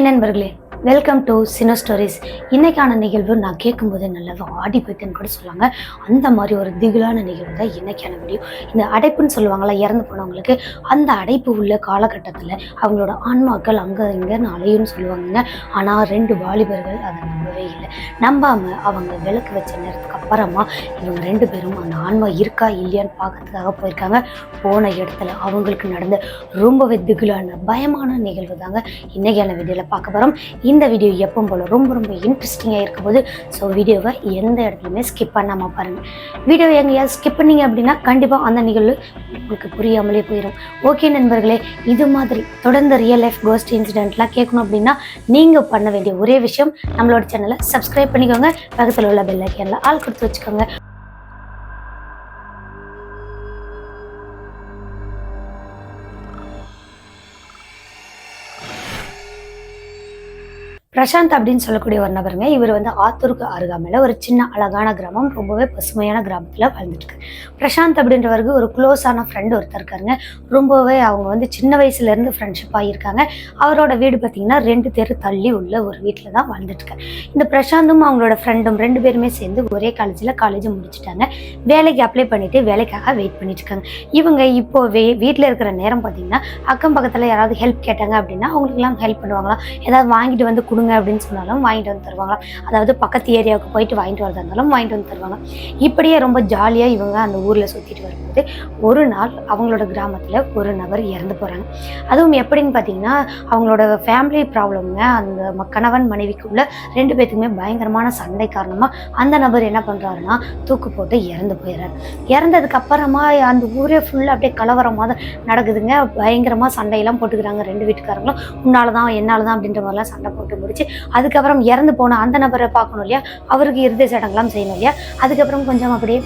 Hi நண்பர்களே welcome to சினோ stories இன்றைக்கான நிகழ்வு நான் கேட்கும்போது நல்லா ஆடி போயிட்டுன்னு கூட சொல்லுவாங்க. அந்த மாதிரி ஒரு திகிலான நிகழ்வு தான் இன்றைக்கான வீடியோ இந்த அடைப்புன்னு சொல்லுவாங்களா இறந்து போனவங்களுக்கு அந்த அடைப்பு உள்ள காலகட்டத்தில் அவங்களோட ஆன்மாக்கள் அங்கே இங்கேன்னு அலையும்னு சொல்லுவாங்க ஆனால் ரெண்டு வாலிபர்கள் அதை நம்பவே இல்லை. நம்பாமல் அவங்க விளக்கு வச்ச நேரத்தில் அப்புறமா இவங்க ரெண்டு பேரும் அந்த ஆன்மா இருக்கா இல்லையான்னு பார்க்கறதுக்காக போயிருக்காங்க. போன இடத்துல அவங்களுக்கு நடந்த ரொம்பவே திகிலான பயமான நிகழ்வு தாங்க இன்னைக்கான வீடியோவில் பார்க்க போகிறோம் இந்த வீடியோ எப்பவும் போல ரொம்ப ரொம்ப இன்ட்ரெஸ்டிங்காக இருக்கும் போது ஸோ வீடியோவை எந்த இடத்துலையுமே ஸ்கிப் பண்ணாமல் பாருங்கள் வீடியோவை எங்கேயாவது ஸ்கிப் பண்ணீங்க அப்படின்னா கண்டிப்பாக அந்த நிகழ்வு உங்களுக்கு புரியாமலே போயிடும் ஓகே நண்பர்களே இது மாதிரி தொடர்ந்து ரியல் லைஃப் கோஸ்ட் இன்சிடென்ட்லாம் கேட்கணும் அப்படின்னா நீங்கள் பண்ண வேண்டிய ஒரே விஷயம் நம்மளோட சேனலை சப்ஸ்கிரைப் பண்ணிக்கோங்க. பக்கத்தில் உள்ள பெல் ஐக்கனில் ஆள் கொடுத்து வச்சுக்கோங்க. பிரசாந்த் அப்படின்னு சொல்லக்கூடிய ஒரு நபருங்க. இவர் வந்து ஆத்தூருக்கு அருகாமையில் ஒரு சின்ன அழகான கிராமம். ரொம்பவே பசுமையான கிராமத்தில் வாழ்ந்துட்டு இருக்காரு பிரசாந்த் அப்படின்றவருக்கு ஒரு க்ளோஸான ஃப்ரெண்டு ஒருத்தர் இருக்காருங்க. ரொம்பவே அவங்க வந்து சின்ன வயசுலேருந்து ஃப்ரெண்ட்ஷிப் ஆகியிருக்காங்க. அவரோட வீடு பார்த்தீங்கன்னா ரெண்டு தெரு தள்ளி உள்ள ஒரு வீட்டில் தான் வாழ்ந்துட்டு இருக்காரு இந்த பிரசாந்தும் அவங்களோட ஃப்ரெண்டும் ரெண்டு பேருமே சேர்ந்து ஒரே காலேஜில் காலேஜ் முடிச்சுட்டாங்க. வேலைக்கு அப்ளை பண்ணிட்டு வேலைக்காக வெயிட் பண்ணிட்டு இருக்காங்க இவங்க இப்போ வே வீட்டில் இருக்கிற நேரம் பார்த்தீங்கன்னா அக்கம் பக்கத்தில் யாராவது ஹெல்ப் கேட்டாங்க அப்படின்னா அவங்களுக்குலாம் ஹெல்ப் பண்ணுவாங்களாம். ஏதாவது வாங்கிட்டு வந்து கொடுங்க அப்படின்னு சொன்னாலும் வாங்கிட்டு வந்து தருவாங்களாம் அதாவது பக்கத்து ஏரியாவுக்கு போயிட்டு வாங்கிட்டு வரதா இருந்தாலும் வாங்கிட்டு வந்து தருவாங்க. இப்படியே ரொம்ப ஜாலியாக இவங்க அந்த ஊரில் சுற்றிட்டு வரும்போது ஒரு நாள் அவங்களோட கிராமத்தில் ஒரு நபர் இறந்து போகிறாங்க அதுவும் எப்படின்னு பார்த்தீங்கன்னா அவங்களோட ஃபேமிலி ப்ராப்ளம்ங்க அந்த ம- கணவன் மனைவிக்குள்ள ரெண்டு பேத்துக்குமே பயங்கரமான சண்டை காரணமாக அந்த நபர் என்ன பண்ணுறாருன்னா தூக்கு போட்டு இறந்து போயிடுறாரு இறந்ததுக்கு அப்புறமா அந்த ஊரே ஃபுல்லாக அப்படியே கலவரமாக தான் நடக்குதுங்க. பயங்கரமாக சண்டையெல்லாம் போட்டுக்கிறாங்க ரெண்டு வீட்டுக்காரங்களும். உன்னால தான் என்னால் தான் அப்படின்ற மாதிரிலாம் சண்டை போட்டு முடிச்சு அதுக்கப்புறம் இறந்து போன அந்த நபரை பார்க்கணும் இல்லையா? அவருக்கு இறுதி சடங்கெல்லாம் செய்யணும் இல்லையா? அதுக்கப்புறம் கொஞ்சம் அப்படியே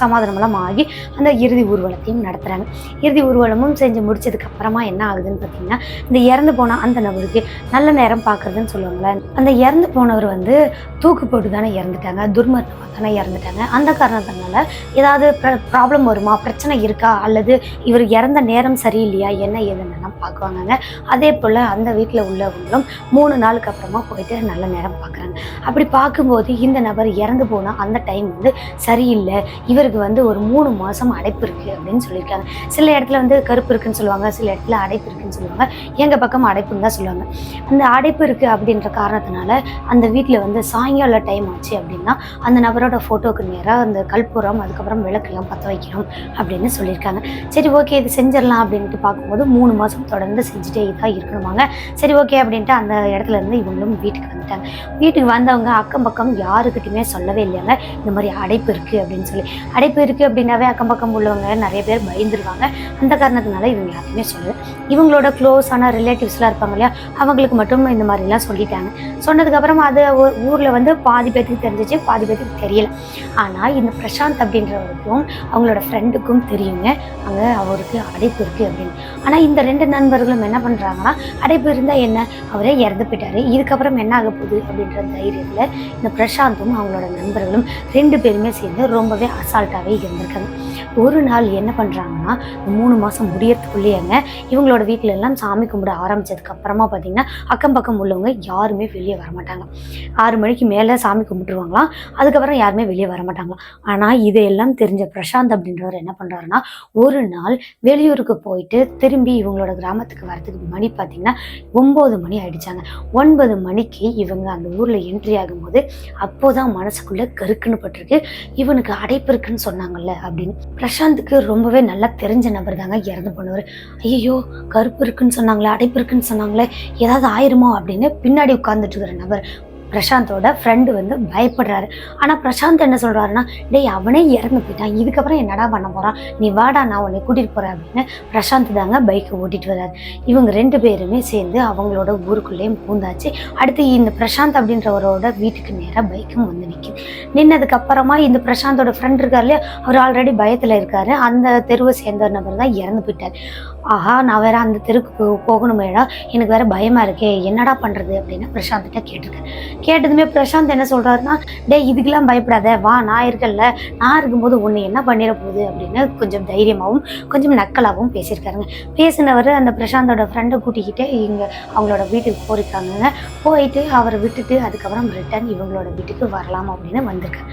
சமாதானமெல்லாம் ஆகி அந்த இறுதி ஊர்வலத்தையும் நடத்துகிறாங்க இறுதி ஊர்வலமும் செஞ்சு முடிச்சதுக்கு அப்புறமா என்ன ஆகுதுன்னு பார்த்தீங்கன்னா இந்த இறந்து போன அந்த நபருக்கு நல்ல நேரம் பார்க்குறதுன்னு சொல்லுவாங்களே அந்த இறந்து போனவர் வந்து தூக்கு போட்டு தானே இறந்துட்டாங்க துர்மரணமாக தானே இறந்துட்டாங்க. அந்த காரணத்தினால ஏதாவது ப்ராப்ளம் வருமா? பிரச்சனை இருக்கா? அல்லது இவர் இறந்த நேரம் சரியில்லையா? என்ன ஏதுன்னெல்லாம் பார்க்குவாங்க அதே போல் அந்த வீட்டில் உள்ளவங்களும் மூணு நாள் நாளுக்கு அப்புறமா போயிட்டு நல்ல நேரம் பார்க்குறாங்க அப்படி பார்க்கும்போது இந்த நபர் இறந்து போனால் அந்த டைம் வந்து சரியில்லை. இவருக்கு வந்து ஒரு மூணு மாதம் அடைப்பு இருக்குது அப்படின்னு சொல்லியிருக்காங்க. சில இடத்துல வந்து கருப்பு இருக்குன்னு சொல்லுவாங்க சில இடத்துல அடைப்பு இருக்குன்னு சொல்லுவாங்க. எங்கள் பக்கம் அடைப்புன்னு தான் சொல்லுவாங்க. அந்த அடைப்பு இருக்குது அப்படின்ற காரணத்தினால அந்த வீட்டில் வந்து சாயங்கால டைம் ஆச்சு அப்படின்னா அந்த நபரோட ஃபோட்டோக்கு நேராக அந்த கற்பூரம் அதுக்கப்புறம் விளக்கெல்லாம் பற்ற வைக்கணும் அப்படின்னு சொல்லியிருக்காங்க. சரி ஓகே இது செஞ்சிடலாம் அப்படின்ட்டு பார்க்கும்போது மூணு மாதம் தொடர்ந்து செஞ்சுட்டே தான் இருக்கணுமாங்க. சரி ஓகே அப்படின்ட்டு அந்த இடத்துல இருந்து இவங்களும் வீட்டுக்கு வந்துட்டாங்க. வீட்டுக்கு வந்தவங்க அக்கம் பக்கம் யாருக்கிட்டையுமே சொல்லவே இல்லையாங்க இந்த மாதிரி அடைப்பு இருக்குது அப்படின்னு சொல்லி. அடைப்பு இருக்குது அப்படின்னாவே அக்கம் பக்கம் உள்ளவங்க நிறைய பேர் பயந்துருவாங்க. அந்த காரணத்தினால இவங்க யாருக்குமே சொல்லலை. இவங்களோட க்ளோஸான ரிலேட்டிவ்ஸ்லாம் இருப்பாங்க இல்லையா அவங்களுக்கு மட்டும் இந்த மாதிரிலாம் சொல்லிட்டாங்க. சொன்னதுக்கப்புறம் அது ஊரில் வந்து பாதி பேத்துக்கு தெரிஞ்சிச்சு பாதி பேத்துக்கு தெரியல. ஆனால் இந்த பிரசாந்த் அப்படின்றவருக்கும் அவங்களோட ஃப்ரெண்டுக்கும் தெரியுங்க. அங்கே அவருக்கு அடைப்பு இருக்குது அப்படின்னு. ஆனால் இந்த ரெண்டு நண்பர்களும் என்ன பண்ணுறாங்கன்னா அடைப்பு இருந்தால் என்ன அவரே இறந்து போயிட்டாரு. இதுக்கப்புறம் என்ன ஆக போகுது அப்படின்ற தைரியத்தில் இந்த பிரசாந்தும் அவங்களோட நண்பர்களும் ரெண்டு பேருமே சேர்ந்து ரொம்பவே அசால்ட்டாகவே இருந்திருக்காங்க. ஒரு நாள் என்ன பண்ணுறாங்கன்னா மூணு மாதம் முடியறதுக்குள்ளேயேங்க இவங்களோட வீட்டில எல்லாம் சாமி கும்பிட ஆரம்பிச்சதுக்கு அப்புறமா பார்த்தீங்கன்னா அக்கம் பக்கம் உள்ளவங்க யாருமே வெளியே வரமாட்டாங்க. ஆறு மணிக்கு மேலே சாமி கும்பிட்டுருவாங்களாம் அதுக்கப்புறம் யாருமே வெளியே வரமாட்டாங்களாம் ஆனால் இதையெல்லாம் தெரிஞ்ச பிரசாந்த் அப்படின்றவர் என்ன பண்ணுறாருன்னா ஒரு நாள் வெளியூருக்கு போயிட்டு திரும்பி இவங்களோட கிராமத்துக்கு வரதுக்கு மணி பார்த்தீங்கன்னா ஒம்பது மணி ஆயிடுச்சாங்க. ஒன்பது மணிக்கு இவங்க அந்த ஊரில் என்ட்ரி ஆகும்போது அப்போதான் மனசுக்குள்ளே கருக்குன்னு பட்டிருக்கு. இவனுக்கு அடைப்பு இருக்குன்னு சொன்னாங்கல்ல அப்படின்னு. பிரசாந்துக்கு ரொம்பவே நல்லா தெரிஞ்ச நபர் தாங்க இறந்து போனவர். ஐயோ கருப்பு இருக்குன்னு சொன்னாங்களே அடைப்பு இருக்குன்னு சொன்னாங்களே ஏதாவது ஆயிருமோ அப்படின்னு பின்னாடி உட்காந்துட்டு இருக்கிற நபர் பிரசாந்தோட ஃப்ரெண்டு வந்து பயப்படுறாரு. ஆனால் பிரசாந்த் என்ன சொல்கிறாருன்னா டேய் அவனே இறந்து போயிட்டான். இதுக்கப்புறம் என்னடா பண்ண போகிறான் நீ வாடா நான் உன்னை கூட்டிகிட்டு போகிறேன் அப்படின்னு பிரசாந்த் தாங்க பைக்கை ஓட்டிகிட்டு வர்றாரு. இவங்க ரெண்டு பேருமே சேர்ந்து அவங்களோட ஊருக்குள்ளேயும் பூந்தாச்சு. அடுத்து இந்த பிரசாந்த் அப்படின்றவரோட வீட்டுக்கு நேராக பைக்கும் வந்து நிற்கிது நின்னதுக்கப்புறமா இந்த பிரசாந்தோட ஃப்ரெண்ட் இருக்கார் இல்லையா அவர் ஆல்ரெடி பயத்தில் இருக்காரு. அந்த தெருவை சேர்ந்த நபர் தான் இறந்து போயிட்டார். ஆஹா நான் வேற அந்த தெருக்கு போகணுமேடா எனக்கு வேற பயமா இருக்கே. என்னடா பண்றது அப்படின்னு பிரசாந்த்கிட்ட கேட்டிருக்கேன் கேட்டதுமே பிரசாந்த் என்ன சொல்றாருன்னா டேய் இதுக்கெல்லாம் பயப்படாத. வா நான் இருக்கல நான் இருக்கும்போது உன்னை என்ன பண்ணிட போகுது? அப்படின்னு கொஞ்சம் தைரியமாகவும் கொஞ்சம் நக்கலாகவும் பேசியிருக்காருங்க. பேசினவர் அந்த பிரசாந்தோட ஃப்ரெண்டை கூட்டிக்கிட்டு இங்க அவங்களோட வீட்டுக்கு போயிருக்காங்க. போயிட்டு அவரை விட்டுட்டு அதுக்கப்புறம் ரிட்டர்ன் இவங்களோட வீட்டுக்கு வரலாம் அப்படின்னு வந்திருக்காரு.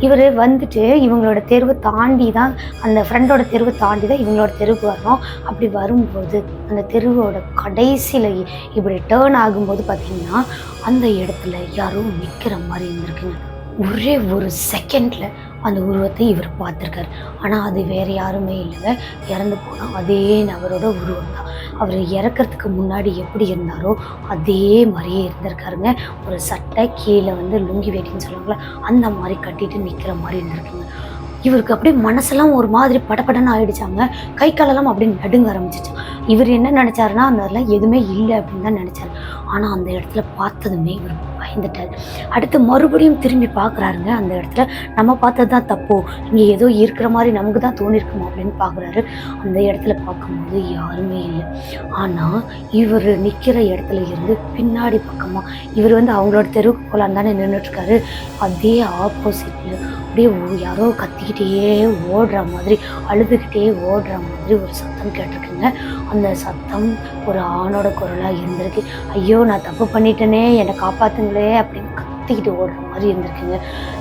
இவர் வந்துட்டு இவங்களோட தெருவை தாண்டி தான் அந்த ஃப்ரெண்டோட தெருவை தாண்டி தான் இவங்களோட தெருவுக்கு வரணும் அப்படி வரும்போது அந்த தெருவோட கடைசியில் இப்படி டேர்ன் ஆகும்போது பார்த்தீங்கன்னா அந்த இடத்துல யாரும் நிற்கிற மாதிரி இருந்திருக்குங்க. ஒரே ஒரு செகண்டில் அந்த உருவத்தை இவர் பார்த்துருக்காரு. ஆனால் அது வேற யாருமே இல்லைங்க. இறந்து போனால் அதே நபரோட உருவம் தான் அவர் இறக்கிறதுக்கு முன்னாடி எப்படி இருந்தாரோ அதே மாதிரியே இருந்திருக்காருங்க. ஒரு சட்டை கீழே வந்து லுங்கி வேட்டின்னு சொல்லுவாங்களே அந்த மாதிரி கட்டிட்டு நிற்கிற மாதிரி இருந்திருக்குங்க. இவருக்கு அப்படியே மனசெல்லாம் ஒரு மாதிரி படபடன்னு ஆயிடுச்சாங்க. கை காலெல்லாம் அப்படியே நடுங்க ஆரம்பிச்சிச்சு இவர் என்ன நினச்சாருன்னா அந்த அதெல்லாம் எதுவுமே இல்லை அப்படின்னு தான் நினச்சாரு. ஆனால் அந்த இடத்துல பார்த்ததுமே இவர் பயந்துட்டார் அடுத்து மறுபடியும் திரும்பி பார்க்குறாருங்க. அந்த இடத்துல நம்ம பார்த்தது தான் தப்போ. இங்கே ஏதோ இருக்கிற மாதிரி நமக்கு தான் தோணிருக்குமா அப்படின்னு பார்க்குறாரு. அந்த இடத்துல பார்க்கும்போது யாருமே இல்லை. ஆனால் இவர் நிற்கிற இடத்துல இருந்து பின்னாடி பக்கமாக இவர் வந்து அவங்களோட தெருவுக்கு போகலான்னு தானே நின்றுட்டுருக்காரு அதே ஆப்போசிட்டில் அப்படியே யாரோ கத்திக்கிட்டே ஓடுற மாதிரி அழுதுகிட்டே ஓடுற மாதிரி ஒரு சத்தம் கேட்டிருக்குங்க. அந்த சத்தம் ஒரு ஆணோட குரலாக இருந்திருக்கு. ஐயோ நான் தப்பு பண்ணிட்டேனே என்னை காப்பாத்துங்களே அப்படின்னு கத்திக்கிட்டு ஓடுற மாதிரி இருந்திருக்குங்க.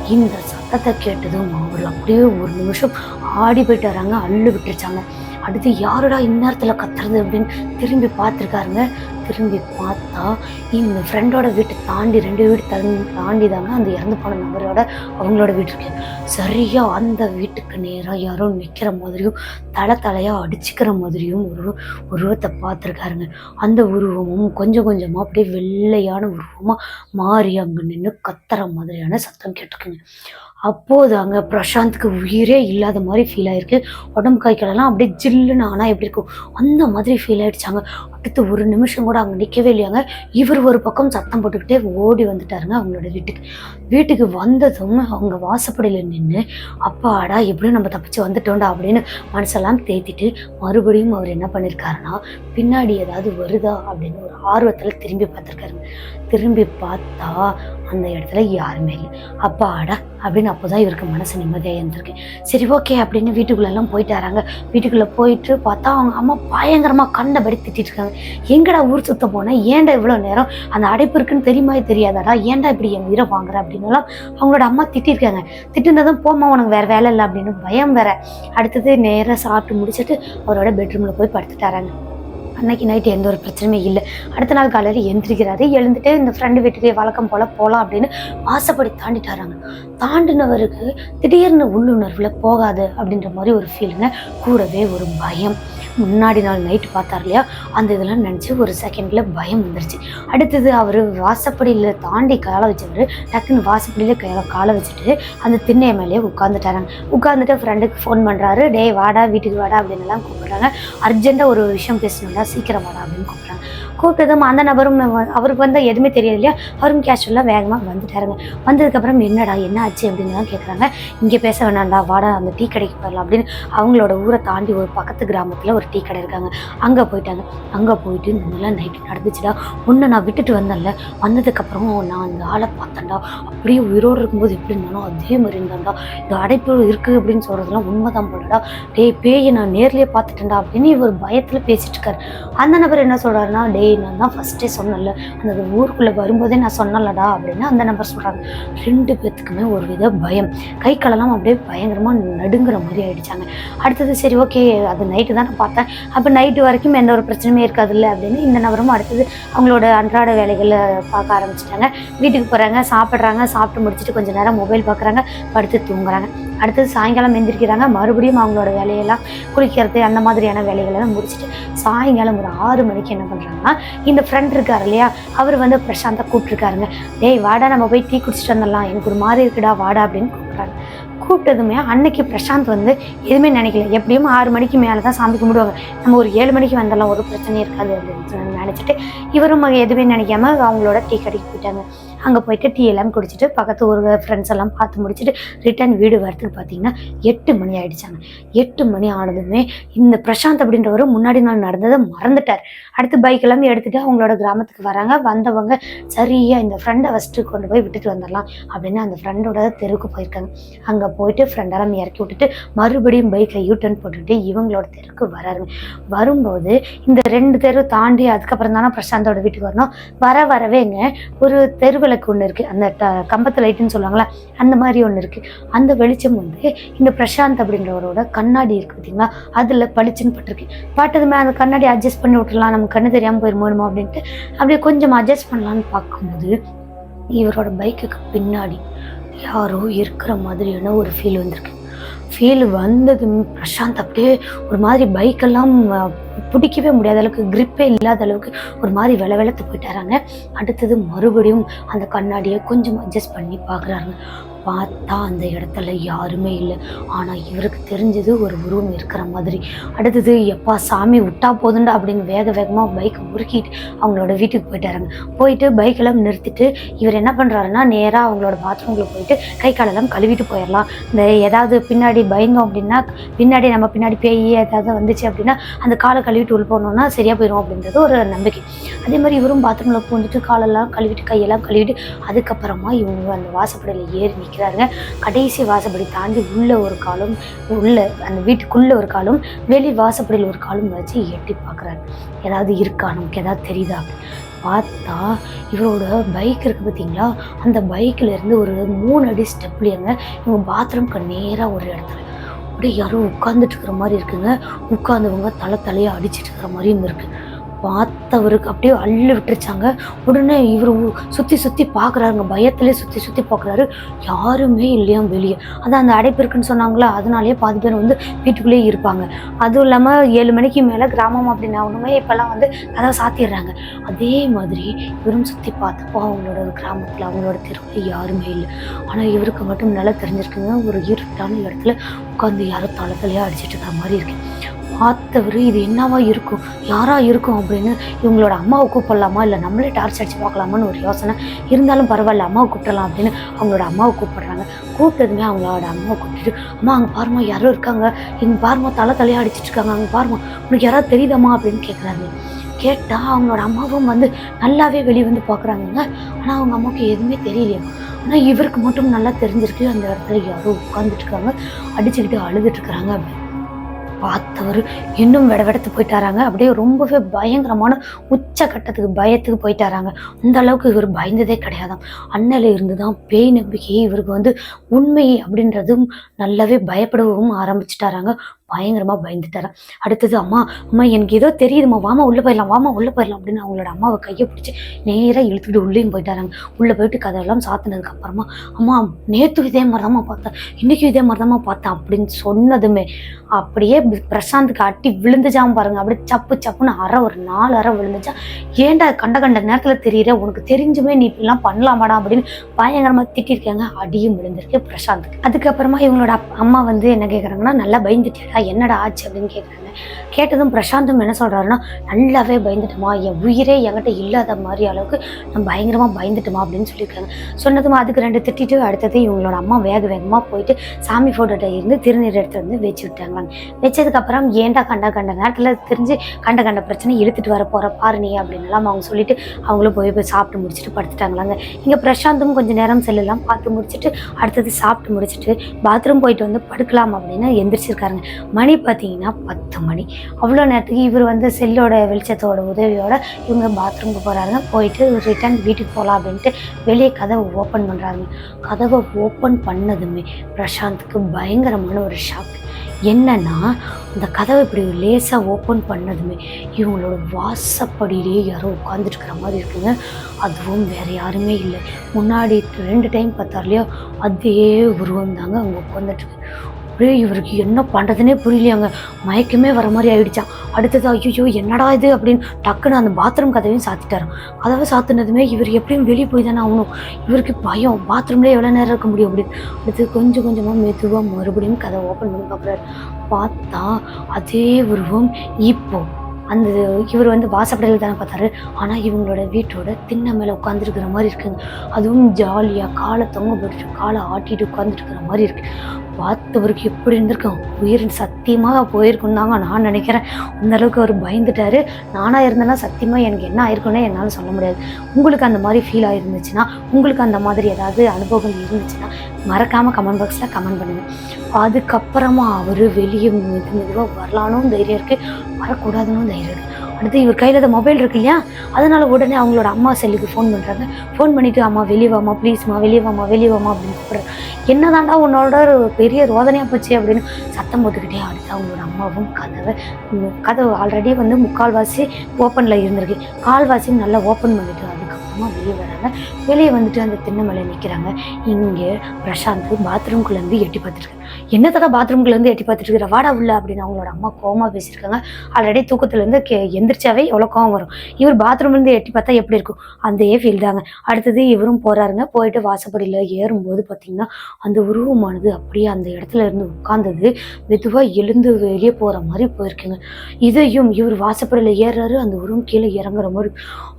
இந்த சத்தத்தை கேட்டதும் அவர் அப்படியே ஒரு நிமிஷம் ஆடி போயிட்டு வராங்க அள்ளு விட்டுருச்சாங்க. அடுத்து யாருடா இந்நேரத்தில் கத்துறது? அப்படின்னு திரும்பி பார்த்துருக்காருங்க. திரும்பி பார்த்தா இந்த ஃப்ரெண்டோட வீட்டை தாண்டி ரெண்டு வீடு தள்ளி தாண்டி தாங்க அந்த இறந்து போன நபரோட அவங்களோட வீடு இருக்கு. அந்த வீட்டுக்கு நேராக யாரோ நிற்கிற மாதிரியும் தலை தலையாக அடிச்சுக்கிற மாதிரியும் ஒரு உருவத்தை பார்த்துருக்காருங்க. அந்த உருவமும் கொஞ்சம் கொஞ்சமாக அப்படியே வெள்ளையான உருவமாக மாறி அங்கே நின்று கத்துற மாதிரியான சத்தம் கேட்டிருக்குங்க. அங்கே பிரசாந்த்க்கு உயிரே இல்லாத மாதிரி ஃபீல் ஆயிருக்கு. உடம்பு காய்க்கலாம் அப்படியே ஜில்லுன்னு ஆனால் எப்படி இருக்கும்? அந்த மாதிரி ஃபீல் ஆயிடுச்சாங்க. அடுத்து ஒரு நிமிஷம் கூட அங்கே நிற்கவே இல்லையாங்க. இவர் ஒரு பக்கம் சத்தம் போட்டுக்கிட்டே ஓடி வந்துட்டாருங்க அவங்களோட வீட்டுக்கு. வீட்டுக்கு வந்ததும் அவங்க வாசப்படியில் நின்று அப்பாடா எப்படியும் நம்ம தப்பிச்சு வந்துட்டோம்டா அப்படின்னு மனசெல்லாம் தேத்திட்டு மறுபடியும் அவர் என்ன பண்ணியிருக்காருன்னா பின்னாடி ஏதாவது வருதா? அப்படின்னு ஒரு ஆர்வத்தில் திரும்பி பார்த்துருக்காருங்க. திரும்பி பார்த்தா அந்த இடத்துல யாருமே இல்லை. அப்பாடா அப்படின்னு அப்போ தான் இவருக்கு மனசு நிம்மதியாக இருந்திருக்கு. சரி ஓகே அப்படின்னு வீட்டுக்குள்ளெல்லாம் போயிட்டாராங்க வீட்டுக்குள்ளே போயிட்டு பார்த்தா அவங்க அம்மா பயங்கரமாக கண்டபடி திட்டிட்டு இருக்காங்க. எங்கடா ஊர் சுத்த போனேன் ஏன்டா இவ்வளோ நேரம்? அந்த அடைப்பு இருக்குன்னு தெரியுமா தெரியாதாடா? ஏன்டா இப்படி என் உயிரை வாங்குற? அப்படின்னுலாம் அவங்களோட அம்மா திட்டிருக்காங்க. திட்டுனதும் போமா உனக்கு வேற வேலை இல்லை அப்படின்னு பயம் வேற. அடுத்தது நேராக சாப்பிட்டு முடிச்சுட்டு அவரோட பெட்ரூமில் போய் படுத்துட்டாராங்க அன்னைக்கு நைட்டு எந்த ஒரு பிரச்சனையும் இல்லை. அடுத்த நாள் காலையில் எந்திரிக்கிறாரு. எழுந்துட்டு இந்த ஃப்ரெண்டு வீட்டுக்கு வழக்கம் போல் போகலாம் அப்படின்னு வாசப்படி தாண்டிட்டாராங்க. தாண்டினவருக்கு திடீர்னு உள்ளுணர்வில் போகாது அப்படின்ற மாதிரி ஒரு ஃபீலுங்க கூடவே ஒரு பயம். முன்னாடி நாள் நைட்டு பார்த்தார் இல்லையா? அந்த இதெல்லாம் நினச்சி ஒரு செகண்டில் பயம் வந்துருச்சு. அடுத்தது அவர் வாசப்படியில் தாண்டி காலை வச்சவர் டக்குன்னு வாசப்படியில் கை காலை வச்சுட்டு அந்த திண்ணைய மேலேயே உட்காந்துட்டாராங்க உட்காந்துட்டு ஃப்ரெண்டுக்கு ஃபோன் பண்ணுறாரு டேய் வாடா வீட்டுக்கு வாடா அப்படின்னு எல்லாம் கூப்பிட்றாங்க. அர்ஜென்ட்டாக ஒரு விஷயம் பேசணும்னா சீக்கிரமாடா அப்படின்னு கூப்பிட்றாங்க கூப்பிட்டதும் அந்த நபரும் அவருக்கு வந்து எதுவுமே தெரியாது இல்லையா அவரும் கேஷுவலாக வேகமாக வந்துட்டாருங்க. வந்ததுக்கப்புறம் என்னடா என்ன ஆச்சு அப்படின்னு தான் கேட்குறாங்க இங்கே பேச வேணாம்டா வாடா அந்த டீ கடைக்கு போயிடலாம் அப்படின்னு அவங்களோட ஊரை தாண்டி ஒரு பக்கத்து கிராமத்தில் ஒரு டீ கடை இருக்காங்க. அங்கே போயிட்டாங்க. அங்கே போயிட்டு இந்த மாதிரிலாம் நைட்டு நடந்துச்சுடா. உன்னை நான் விட்டுட்டு வந்தேன்ல. வந்ததுக்கப்புறம் நான் அந்த ஆளை பார்த்தேன்டா. அப்படியே உயிரோடு இருக்கும்போது எப்படி இருந்தானோ அதே மாதிரி இருந்தான்டா. இந்த அடைப்பு இருக்குது அப்படின்னு சொல்கிறதுலாம் உண்மைதான் போலடா. டேய் பேயை நான் நேர்லேயே பார்த்துட்டேன்டா அப்படின்னு இவர் பயத்தில் பேசிட்டு இருக்காரு. அந்த நபர் என்ன சொல்கிறாருன்னா டேய் நான் தான் ஃபஸ்ட்டே சொன்னேன்ல. அந்த ஊருக்குள்ளே வரும்போதே நான் சொன்னலடா அப்படின்னு அந்த நம்பர் சொல்கிறாங்க ரெண்டு பேத்துக்குமே ஒரு வித பயம். கை காலெல்லாம் அப்படியே பயங்கரமாக நடுங்குற மாதிரி ஆகிடுச்சாங்க அடுத்தது சரி ஓகே அது நைட்டு தான் நான் பார்த்தேன். அப்போ நைட்டு வரைக்கும் எந்த ஒரு பிரச்சனையுமே இருக்காதுல்ல அப்படின்னு இந்த நபரும் அடுத்தது அவங்களோட அன்றாட வேலைகளை பார்க்க ஆரம்பிச்சிட்டாங்க. வீட்டுக்கு போகிறாங்க சாப்பிட்றாங்க சாப்பிட்டு முடிச்சுட்டு கொஞ்ச நேரம் மொபைல் பார்க்குறாங்க படுத்து தூங்குறாங்க. அடுத்தது சாயங்காலம் எந்திரிக்கிறாங்க. மறுபடியும் அவங்களோட வேலையெல்லாம் குளிக்கிறது அந்த மாதிரியான வேலைகளெல்லாம் முடிச்சுட்டு சாயங்காலம் ஒரு ஆறு மணிக்கு என்ன பண்ணுறாங்கன்னா இந்த ஃப்ரெண்ட் இருக்கார் இல்லையா? அவர் வந்து பிரசாந்தை கூப்பிட்ருக்காருங்க டேய் வாடா நம்ம போய் டீ குடிச்சிட்டு வந்துடலாம். எனக்கு ஒரு மாதிரி இருக்குடா வாடா அப்படின்னு கூப்பிட்றாங்க கூப்பிட்டதுமே அன்னைக்கு பிரசாந்த் வந்து எதுவுமே நினைக்கல. எப்படியும் ஆறு மணிக்கு மேலே தான் சாமி கும்பிடுவாங்க. நம்ம ஒரு ஏழு மணிக்கு வந்தாலும் ஒரு பிரச்சனையும் இருக்காது அப்படின்னு நினச்சிட்டு இவரும் எதுவுமே நினைக்காம அவங்களோட டீ கடைக்கு போயிட்டாங்க. அங்கே போயிட்டு டீ எல்லாம் குடிச்சிட்டு பக்கத்து ஊர் ஃப்ரெண்ட்ஸ் எல்லாம் பார்த்து முடிச்சுட்டு ரிட்டர்ன் வீடு வரதுக்கு பார்த்தீங்கன்னா எட்டு மணி ஆகிடுச்சாங்க எட்டு மணி ஆனதுமே இந்த பிரசாந்த் அப்படின்றவர் முன்னாடி நாள் நடந்ததை மறந்துட்டார். அடுத்து பைக் எல்லாமே எடுத்துகிட்டு அவங்களோட கிராமத்துக்கு வராங்க. வந்தவங்க சரியாக இந்த ஃப்ரெண்டை ஃபஸ்ட்டு கொண்டு போய் விட்டுட்டு வந்துடலாம் அப்படின்னு அந்த ஃப்ரெண்டோட தெருவுக்கு போயிருக்காங்க. அங்கே போயிட்டு ஃப்ரெண்டெல்லாம் இறக்கி விட்டுட்டு மறுபடியும் பைக்கில் யூ டர்ன் போட்டுட்டு இவங்களோட தெருக்கு வராருங்க வரும்போது இந்த ரெண்டு தெரு தாண்டி அதுக்கப்புறம் தானே பிரசாந்தோட வீட்டுக்கு வரணும். வர வரவேங்க ஒரு தெருவில் விளக்கு ஒன்று இருக்குது அந்த ட- கம்பத்து லைட்டுன்னு சொல்லுவாங்களா அந்த மாதிரி ஒன்று இருக்குது அந்த வெளிச்சம் வந்து இந்த பிரசாந்த் அப்படின்றவரோட கண்ணாடி இருக்குது பார்த்தீங்களா அதில் பளிச்சுன்னு பட்டிருக்கு. பட்டதுமே அந்த கண்ணாடி அட்ஜஸ்ட் பண்ணி விட்டுலாம் நம்ம கண்ணு தெரியாமல் போயிருமோணுமோ அப்படின்ட்டு அப்படியே கொஞ்சம் அட்ஜஸ்ட் பண்ணலான்னு பார்க்கும்போது இவரோட பைக்குக்கு பின்னாடி யாரோ இருக்கிற மாதிரியான ஒரு ஃபீல் வந்திருக்கு. ஃபீல் வந்ததும் பிரசாந்த் அப்படியே ஒரு மாதிரி பைக்கெல்லாம் பிடிக்கவே முடியாத அளவுக்கு கிரிப்பே இல்லாத அளவுக்கு ஒரு மாதிரி வெல வெளத்து போயிட்டாராங்க. அடுத்தது மறுபடியும் அந்த கண்ணாடியை கொஞ்சம் அட்ஜஸ்ட் பண்ணி பார்க்குறாருங்க. பார்த்தா அந்த இடத்துல யாருமே இல்லை. ஆனால் இவருக்கு தெரிஞ்சது ஒரு உருவம் இருக்கிற மாதிரி. அடுத்தது எப்பா சாமி விட்டா போதுண்டா அப்படின்னு வேக வேகமாக பைக்கை முறுக்கிட்டு அவங்களோட வீட்டுக்கு போயிட்டாருங்க. போயிட்டு பைக்கெல்லாம் நிறுத்திட்டு இவர் என்ன பண்ணுறாருன்னா நேராக அவங்களோட பாத்ரூமில் போயிட்டு கை காலெல்லாம் கழுவிட்டு போயிடலாம். இந்த ஏதாவது பின்னாடி பயந்தோம் அப்படின்னா பின்னாடி நம்ம பின்னாடி பேய் ஏதாவது வந்துச்சு அப்படின்னா அந்த காலை கழுவிட்டு உள்ள போனோம்னா சரியாக போயிடும் அப்படின்றது ஒரு நம்பிக்கை. அதே மாதிரி இவரும் பாத்ரூமில் பூந்துட்டு காலெல்லாம் கழுவிட்டு கையெல்லாம் கழுவிட்டு அதுக்கப்புறமா இவங்க அந்த வாசப்படையில் ஏறி நிற்கிறாருங்க கடைசி வாசப்படி தாண்டி உள்ள ஒரு காலும் உள்ள அந்த வீட்டுக்குள்ளே ஒரு காலும் வெளி வாசப்படியில் ஒரு காலும் வச்சு எட்டி பார்க்குறாரு. ஏதாவது இருக்கா? நமக்கு ஏதாவது தெரியுதா? பார்த்தா இவரோட பைக் இருக்குது பார்த்தீங்களா? அந்த பைக்கிலேருந்து ஒரு மூணு அடி ஸ்டெப்லேயங்க இவங்க பாத்ரூம்க்கு நேராக ஒரு இடத்துல. அப்படியே யாரோ உட்காந்துட்டு இருக்கிற மாதிரி இருக்குங்க. உட்காந்தவங்க தலை தலையை அடிச்சிட்டு இருக்கிற மாதிரியும் இருக்கு. பார்த்தவருக்கு அப்படியே அள்ளி விட்டுருச்சாங்க. உடனே இவர் சுற்றி சுற்றி பார்க்குறாருங்க பயத்திலே சுற்றி சுற்றி பார்க்குறாரு யாருமே இல்லையா வெளியே? அதான் அந்த அடைப்பு இருக்குன்னு சொன்னாங்களா? அதனாலேயே பாதி பேர் வந்து வீட்டுக்குள்ளேயே இருப்பாங்க. அதுவும் இல்லாமல் ஏழு மணிக்கு மேலே கிராமம் அப்படின்னு ஒன்றுமே இப்போல்லாம் வந்து கதவை சாத்திடுறாங்க. அதே மாதிரி இவரும் சுற்றி பார்த்தப்போ அவங்களோட கிராமத்தில் அவங்களோட தெருவில் யாருமே இல்லை. ஆனால் இவருக்கு மட்டும் நல்லா தெரிஞ்சிருக்குங்க. ஒரு இருட்டான இடத்துல உட்காந்து யாரோ தலை தலையாக அடிச்சிட்டு இருக்கிற மாதிரி இருக்குது பார்த்தவர் இது என்னவா இருக்கும்? யாரா இருக்கும் அப்படின்னு இவங்களோட அம்மாவை கூப்பிடலாமா? இல்லை நம்மளே டார்ச் அடிச்சு பார்க்கலாமான்னு ஒரு யோசனை. இருந்தாலும் பரவாயில்ல அம்மாவை கூப்பிடலாம் அப்படின்னு அவங்களோட அம்மாவை கூப்பிடுறாங்க. கூப்பிட்டதுமே அவங்களோட அம்மாவை கூப்பிட்டுட்டு அம்மா அங்கே பாருமா யாரோ இருக்காங்க. இங்கே பாருமா தலை தலையாக அடிச்சிட்டு இருக்காங்க. அங்கே பாருமா உனக்கு யாராவது தெரியுதாம்மா? அப்படின்னு கேட்குறாங்க கேட்டால் அவங்களோட அம்மாவும் வந்து நல்லாவே வெளியே வந்து பார்க்குறாங்கங்க ஆனால் அவங்க அம்மாவுக்கு எதுவுமே தெரியலையா? ஆனால் இவருக்கு மட்டும் நல்லா தெரிஞ்சிருக்கு. அந்த இடத்துல யாரோ உட்காந்துட்டு இருக்காங்க. அடிச்சுக்கிட்டு அழுதுட்டு இருக்கிறாங்க அப்படின்னு. பார்த்தவர் இன்னும் விட விடத்து போயிட்டாராங்க. அப்படியே ரொம்பவே பயங்கரமான உச்சக்கட்டத்துக்கு பயத்துக்கு போயிட்டாராங்க. அந்த அளவுக்கு இவர் பயந்ததே கிடையாதாம். அண்ணல இருந்து தான் பேய் நம்பிக்கையை இவருக்கு வந்து உண்மை அப்படின்றதும் நல்லாவே பயப்படவும் ஆரம்பிச்சிட்டாராங்க. பயங்கரமாக பயந்துட்டாராம் அடுத்தது அம்மா அம்மா எனக்கு ஏதோ தெரியுதும்மா வாமா உள்ளே போயிடலாம் வாமா உள்ளே போயிடலாம் அப்படின்னு அவங்களோட அம்மாவை கையை பிடிச்சி நேராக இழுத்துட்டு உள்ளேயும் போயிட்டாராங்க. உள்ளே போயிட்டு கதெல்லாம் சாத்தினதுக்கு அப்புறமா அம்மா நேற்று இதே மாதிரி தாம்மா பார்த்தேன் இன்னைக்கும் இதே மாதிரி தாம்மா பார்த்தேன் அப்படின்னு சொன்னதுமே அப்படியே பிரசாந்துக்கு அட்டி விழுந்துச்சாம் பாருங்க. அப்படியே சப்பு சப்புன்னு அரை ஒரு நாலு அரை விழுந்துச்சா. ஏன்டா கண்ட கண்ட நேரத்தில் தெரியுற உனக்கு தெரிஞ்சுமே நீ இப்படிலாம் பண்ணலாமாடா அப்படின்னு பயங்கரமாக திட்டிருக்காங்க. அடியும் விழுந்திருக்கு பிரசாந்துக்கு. அதுக்கப்புறமா இவங்களோட அப்- அம்மா வந்து என்ன கேட்குறாங்கன்னா நல்லா பயந்துட்டியடா என்னடா ஆச்சு? அப்படின்னு கேட்குறாங்க கேட்டதும் பிரசாந்தும் என்ன சொல்கிறாருன்னா நல்லாவே பயந்துட்டோமா என் உயிரே என்கிட்ட இல்லாத மாதிரி அளவுக்கு நான் பயங்கரமாக பயந்துட்டோமா அப்படின்னு சொல்லியிருக்காங்க. சொன்னதுமா அதுக்கு ரெண்டு திட்டிட்டு அடுத்தது இவங்களோட அம்மா வேக வேகமாக போயிட்டு சாமி ஃபோட்டோட்ட இருந்து திருநீர் எடுத்து வந்து வச்சு விட்டாங்களாங்க வச்சதுக்கப்புறம் ஏன்டா கண்ட கண்ட நேரத்தில் தெரிஞ்சு கண்ட கண்ட பிரச்சனை இழுத்துட்டு வர போகிற பாரு நீ அப்படின்லாம் அவங்க சொல்லிட்டு அவங்களும் போய் போய் சாப்பிட்டு முடிச்சுட்டு படுத்துட்டாங்களாங்க. இங்கே பிரசாந்தும் கொஞ்சம் நேரம் செல்லலாம் பார்த்து முடிச்சுட்டு அடுத்தது சாப்பிட்டு முடிச்சுட்டு பாத்ரூம் போயிட்டு வந்து படுக்கலாம் அப்படின்னு எந்திரிச்சிருக்காருங்க. மணி பார்த்தீங்கன்னா பத்து மணி. அவ்வளோ நேரத்துக்கு இவர் வந்து செல்லோட வெளிச்சத்தோட உதவியோட இவங்க பாத்ரூமுக்கு போகிறாங்க போயிட்டு ரிட்டர்ன் வீட்டுக்கு போகலாம் அப்படின்ட்டு வெளியே கதவை ஓப்பன் பண்ணுறாங்க கதவை ஓப்பன் பண்ணதுமே பிரசாந்துக்கு பயங்கரமான ஒரு ஷாக் என்னன்னா அந்த கதவை இப்படி லேசாக ஓப்பன் பண்ணதுமே இவங்களோட வாசப்படியிலேயே யாரோ உட்காந்துட்டுருக்குற மாதிரி இருக்குங்க. அதுவும் வேற யாருமே இல்லை. முன்னாடி ரெண்டு டைம் பார்த்தாலையோ அதே உருவம் தாங்க அங்கே உட்காந்துட்டு அப்படியே இவருக்கு என்ன பண்ணுறதுனே புரியலையாங்க. மயக்கமே வர மாதிரி ஆயிடுச்சான் அடுத்தது ஐயோ என்னடா இது அப்படின்னு டக்குன்னு அந்த பாத்ரூம் கதவையும் சாத்திட்டாராம். கதவை சாத்தினதுமே இவர் எப்படியும் வெளியே போய் தானே ஆகணும். இவருக்கு பயம். பாத்ரூம்லேயே எவ்வளோ நேரம் இருக்க முடியும் அப்படின்னு. அடுத்து கொஞ்சம் கொஞ்சமாக மெதுவாக மறுபடியும் கதவை ஓப்பன் பண்ணி பார்க்குறாரு. பார்த்தா அதே உருவம் இப்போ. அந்த இவர் வந்து வாசப்படையில் தானே பார்த்தாரு. ஆனால் இவங்களோட வீட்டோட திண்ணை மேலே உட்காந்துருக்கிற மாதிரி இருக்குங்க. அதுவும் ஜாலியாக காலை தொங்க போட்டுட்டு காலை ஆட்டிட்டு உட்காந்துருக்கிற மாதிரி இருக்குது பார்த்தவருக்கு எப்படி இருந்திருக்கும்? உயிர் சத்தியமாக போயிருக்கும் தாங்க நான் நினைக்கிறேன். அந்தளவுக்கு அவர் பயந்துட்டாரு. நானாக இருந்தேன்னா சத்தியமாக எனக்கு என்ன ஆயிருக்குன்னே என்னால் சொல்ல முடியாது. உங்களுக்கு அந்த மாதிரி ஃபீல் ஆகிருந்துச்சுன்னா உங்களுக்கு அந்த மாதிரி ஏதாவது அனுபவம் இருந்துச்சுன்னா மறக்காமல் கமெண்ட் பாக்ஸில் கமெண்ட் பண்ணுங்கள் அதுக்கப்புறமா அவர் வெளியே மெது மெதுவாக வரலானும் தைரியம் இருக்குது வரக்கூடாதுன்னு தைரியம் இருக்குது அடுத்து இவர் கையில் அந்த மொபைல் இருக்கு இல்லையா? அதனால உடனே அவங்களோட அம்மா செல்லுக்கு ஃபோன் பண்ணுறாங்க ஃபோன் பண்ணிவிட்டு அம்மா வெளியே வாமா ப்ளீஸ்மா வெளியே வாமா வெளியே வாமா அப்படின்னு கூப்பிட்றாரு என்னதாண்டா உன்னோட ஒரு பெரிய ரோதனையாக போச்சு அப்படின்னு சத்தம் போட்டுக்கிட்டே அடுத்து அவங்களோட அம்மாவும் கதவை கதவு ஆல்ரெடி வந்து முக்கால்வாசி ஓப்பனில் இருந்திருக்கு. கால்வாசியும் நல்லா ஓப்பன் பண்ணிட்டு அதுக்கப்புறமா வெளியே வராங்க. வெளியே வந்துட்டு அந்த திண்ணமலை நிற்கிறாங்க இங்கே பிரசாந்த் பாத்ரூம்குள்ளேருந்து எட்டி பார்த்துருக்காங்க என்னத்தடா பாத்ரூம்குள்ளேருந்து எட்டி பார்த்துட்டு இருக்கிற வாடா உள்ள அப்படின்னு அவங்களோட அம்மா கோவமா பேசியிருக்காங்க. ஆல்ரெடி தூக்கத்துலேருந்து கே எந்திரிச்சாவே எவ்வளோ கோவம் வரும். இவர் பாத்ரூம்லேருந்து எட்டி பார்த்தா எப்படி இருக்கும்? அந்த ஃபீல் தாங்க. அடுத்தது இவரும் போகிறாருங்க போயிட்டு வாசப்படியில் ஏறும்போது பார்த்தீங்கன்னா அந்த உருவமானது அப்படியே அந்த இடத்துல இருந்து உட்காந்தது மெதுவாக எழுந்து வெளியே போகிற மாதிரி போயிருக்குங்க. இதையும் இவர் வாசப்படியில் ஏறுறாரு. அந்த உருவம் கீழே இறங்குற மாதிரி.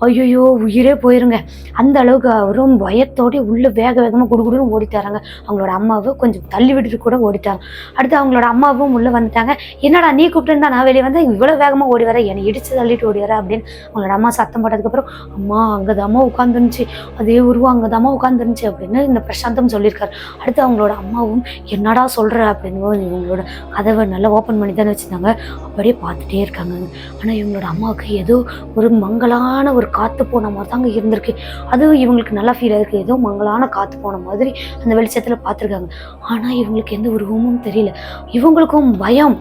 ஐயோ உயிரே இருங்க. அந்த அளவுக்கு அவரும் பயத்தோட உள்ள வேக வேகமாக குடுகுடுன்னு ஓடிட்டாராங்க. அவங்களோட அம்மாவை கொஞ்சம் தள்ளி விட்டுட்டு கூட ஓடிட்டாங்க. அடுத்து அவங்களோட அம்மாவும் உள்ள வந்துட்டாங்க. என்னடா நீ கூப்பிட்டுருந்தா நான் வெளியே வந்தேன். இவ்வளோ வேகமாக ஓடி வர என்னை இடிச்சு தள்ளிட்டு ஓடி வர அப்படின்னு அவங்களோட அம்மா சத்தம் போட்டதுக்கப்புறம் அம்மா அங்கதாம்மா உட்காந்துருந்துச்சு. அதே உருவம் அங்கதாம்மா உட்காந்துருந்துச்சு அப்படின்னு இந்த பிரசாந்தம் சொல்லியிருக்காரு. அடுத்து அவங்களோட அம்மாவும் என்னடா சொல்ற? அப்படின்னு இவங்களோட கதவை நல்லா ஓப்பன் பண்ணி தானே வச்சுருந்தாங்க. அப்படியே பார்த்துட்டே இருக்காங்க. ஆனால் இவங்களோட அம்மாவுக்கு ஏதோ ஒரு மங்கலான ஒரு காற்று போன மாதிரி தாங்க வந்திருக்கு அதுவும் இவங்களுக்கு நல்லா ஃபீல் ஆயிருக்கு ஏதோ மங்களான காற்று போன மாதிரி அந்த வெளிச்சத்தில் பார்த்துருக்காங்க. ஆனால் இவங்களுக்கு எந்த உருவமும் தெரியல. இவங்களுக்கும் பயம்.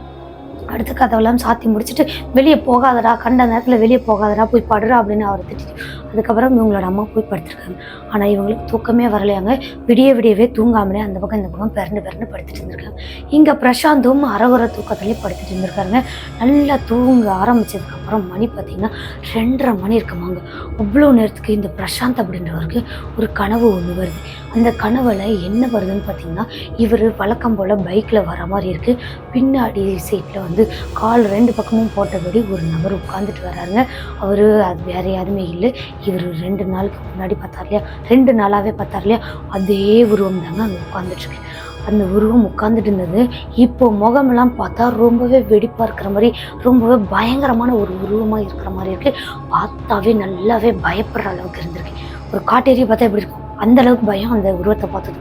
அடுத்த கதவெல்லாம் சாத்தி முடிச்சுட்டு வெளியே போகாதடா கண்ட நேரத்தில் வெளியே போகாதடா போய் படுறா அப்படின்னு அவரை திட்டிட்டு அதுக்கப்புறம் இவங்களோட அம்மா போய் படுத்திருக்காங்க. ஆனால் இவங்களுக்கு தூக்கமே வரலையாங்க. விடிய விடியவே தூங்காமலே அந்த பக்கம் இந்த பக்கம் பிறண்டு பிறண்டு படுத்துட்டு இருந்திருக்காங்க. இங்கே பிரசாந்தும் அரவர தூக்கத்திலே படுத்துட்டு இருந்திருக்காருங்க. நல்லா தூங்க ஆரம்பிச்சதுக்கப்புறம் மணி பார்த்தீங்கன்னா ரெண்டரை மணி இருக்குமாங்க. இவ்வளோ நேரத்துக்கு இந்த பிரசாந்த் அப்படின்றவருக்கு ஒரு கனவு ஒன்று வருது. அந்த கனவில் என்ன வருதுன்னு பார்த்தீங்கன்னா இவர் வழக்கம் போல் பைக்கில் வர மாதிரி இருக்குது பின்னாடி சீட்டில் வந்து கால் ரெண்டு பக்கமும் போட்டபடி ஒரு நபர் உட்காந்துட்டு வராருங்க. அவர் அது வேற யாருமே இல்லை. இவர் ரெண்டு நாளுக்கு முன்னாடி பார்த்தார் இல்லையா ரெண்டு நாளாகவே பார்த்தார் இல்லையா அதே உருவம் தாங்க அங்கே உட்காந்துட்ருக்கு அந்த உருவம் உட்காந்துட்டு இருந்தது. இப்போ முகமெல்லாம் பார்த்தா ரொம்பவே வெடிப்பாக இருக்கிற மாதிரி ரொம்பவே பயங்கரமான ஒரு உருவமாக இருக்கிற மாதிரி இருக்குது பார்த்தாவே நல்லாவே பயப்படுற அளவுக்கு இருந்திருக்கு. ஒரு காட்டேரியை பார்த்தா எப்படி இருக்கும்? அந்த அளவுக்கு பயம் அந்த உருவத்தை பார்த்தது.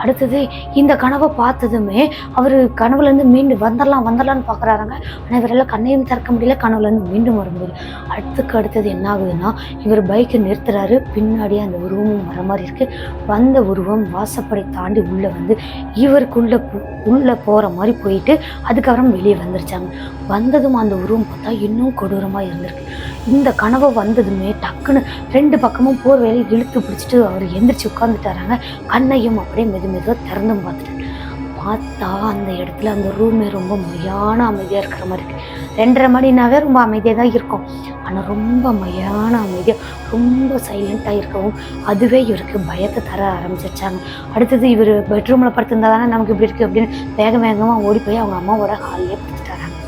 அடுத்தது இந்த கனவை பார்த்ததுமே அவர் கனவுலேருந்து மீண்டு வந்துடலாம் வந்துடலாம்னு பார்க்குறாருங்க. ஆனால் இவரால் கண்ணையும் திறக்க முடியல கனவுலேருந்து மீண்டும் வர முடியல. அடுத்துக்கு அடுத்தது என்ன ஆகுதுன்னா இவர் பைக்கை நிறுத்துறாரு. பின்னாடியே அந்த உருவமும் வர மாதிரி இருக்குது வந்த உருவம் வாசப்படை தாண்டி உள்ளே வந்து இவருக்குள்ளே உள்ளே போகிற மாதிரி போயிட்டு அதுக்கப்புறம் வெளியே வந்துருச்சாங்க. வந்ததும் அந்த உருவம் பார்த்தா இன்னும் கொடூரமாக இருந்திருக்கு. இந்த கனவை வந்ததுமே டக்குன்னு ரெண்டு பக்கமும் போர் வேலையை இழுத்து பிடிச்சிட்டு அவர் எந்திரிச்சு உட்காந்துட்டாராங்க கண்ணையும் அப்படியே மெது மெதுவாக திறந்தும் பார்த்துட்டாரு பார்த்தா அந்த இடத்துல அந்த ரூமே ரொம்ப மையான அமைதியாக இருக்கிற மாதிரி இருக்குது ரெண்டரை மணினாவே ரொம்ப அமைதியாக தான் இருக்கும். ஆனால் ரொம்ப மையான அமைதியாக ரொம்ப சைலண்ட்டாக இருக்கவும் அதுவே இவருக்கு பயத்தை தர ஆரம்பிச்சிருச்சாங்க. அடுத்தது இவர் பெட்ரூமில் படுத்திருந்தா தானே நமக்கு இப்படி இருக்குது அப்படின்னு வேக வேகமாக ஓடி போய் அவங்க அம்மாவோட ஹாலிலே படுத்துட்டாராங்க.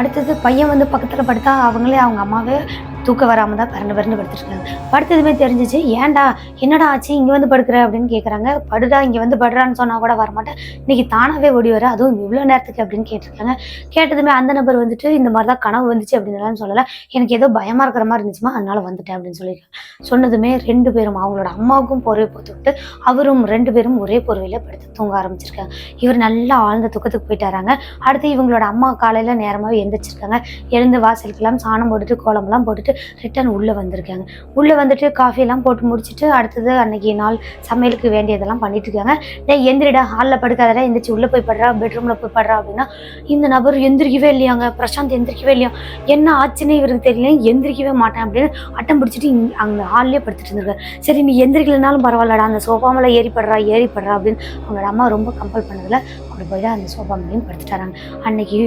அடுத்தது பையன் வந்து பக்கத்தில் படுத்தா அவங்களே அவங்க அம்மாவே தூக்கம் வராமல் தான் பரண்டு பரண்டு படுத்துருக்காங்க. படுத்ததுமே தெரிஞ்சிச்சு ஏன்டா என்னடா ஆச்சு இங்கே வந்து படுக்கிற? அப்படின்னு கேட்குறாங்க படுடா இங்கே வந்து படுறான்னு சொன்னால் கூட வரமாட்டேன். இன்றைக்கி தானாகவே ஓடி வர அதுவும் இவ்வளோ நேரத்துக்கு அப்படின்னு கேட்டிருக்காங்க. கேட்டதுமே அந்த நபர் வந்துட்டு இந்த மாதிரி தான் கனவு வந்துச்சு அப்படின்னு சொல்லலை. எனக்கு ஏதோ பயமாக இருக்கிற மாதிரி இருந்துச்சுமா அதனால வந்துட்டேன் அப்படின்னு சொல்லியிருக்காங்க சொன்னதுமே ரெண்டு பேரும் அவங்களோட அம்மாவுக்கும் போர்வை போட்டு விட்டு அவரும் ரெண்டு பேரும் ஒரே போர்வையில் படுத்து தூங்க ஆரம்பிச்சிருக்காங்க. இவர் நல்லா ஆழ்ந்த தூக்கத்துக்கு போயிட்டாராங்க அடுத்து இவங்களோட அம்மா காலையில் நேரமாகவே எழுந்திரிச்சிருக்காங்க எழுந்து வாசலுக்கெல்லாம் சாணம் போட்டுட்டு கோலமெல்லாம் போட்டுட்டு ரிட்டர்ன் உள்ளே வந்திருக்காங்க. உள்ளே வந்துட்டு காஃபியெல்லாம் போட்டு முடிச்சுட்டு அடுத்தது அன்னைக்கு நாள் சமையலுக்கு வேண்டியதெல்லாம் பண்ணிட்டு இருக்காங்க டே எந்திரிடா ஹாலில் படுக்காதடா எந்திரிச்சு உள்ளே போய் படுறா பெட்ரூமில் போய் படுறா அப்படின்னா இந்த நபர் எந்திரிக்கவே இல்லையாங்க. பிரசாந்த் எந்திரிக்கவே இல்லையா? என்ன ஆச்சுன்னு இவருக்கு தெரியல. எந்திரிக்கவே மாட்டேன் அப்படின்னு அட்டம் பிடிச்சிட்டு இங்க அங்கே ஹால்லேயே படுத்துட்டு இருந்திருக்காரு. சரி நீ எந்திரிக்கலனாலும் பரவாயில்லடா அந்த சோஃபா மேலே ஏறி படுறா ஏறி படுறா அப்படின்னு அவங்களோட அம்மா ரொம்ப கம்பல் பண்ணதில் அவர் போய் அந்த சோஃபா மேலேயும் படுத்துட்டாராங்க அன்னைக்கு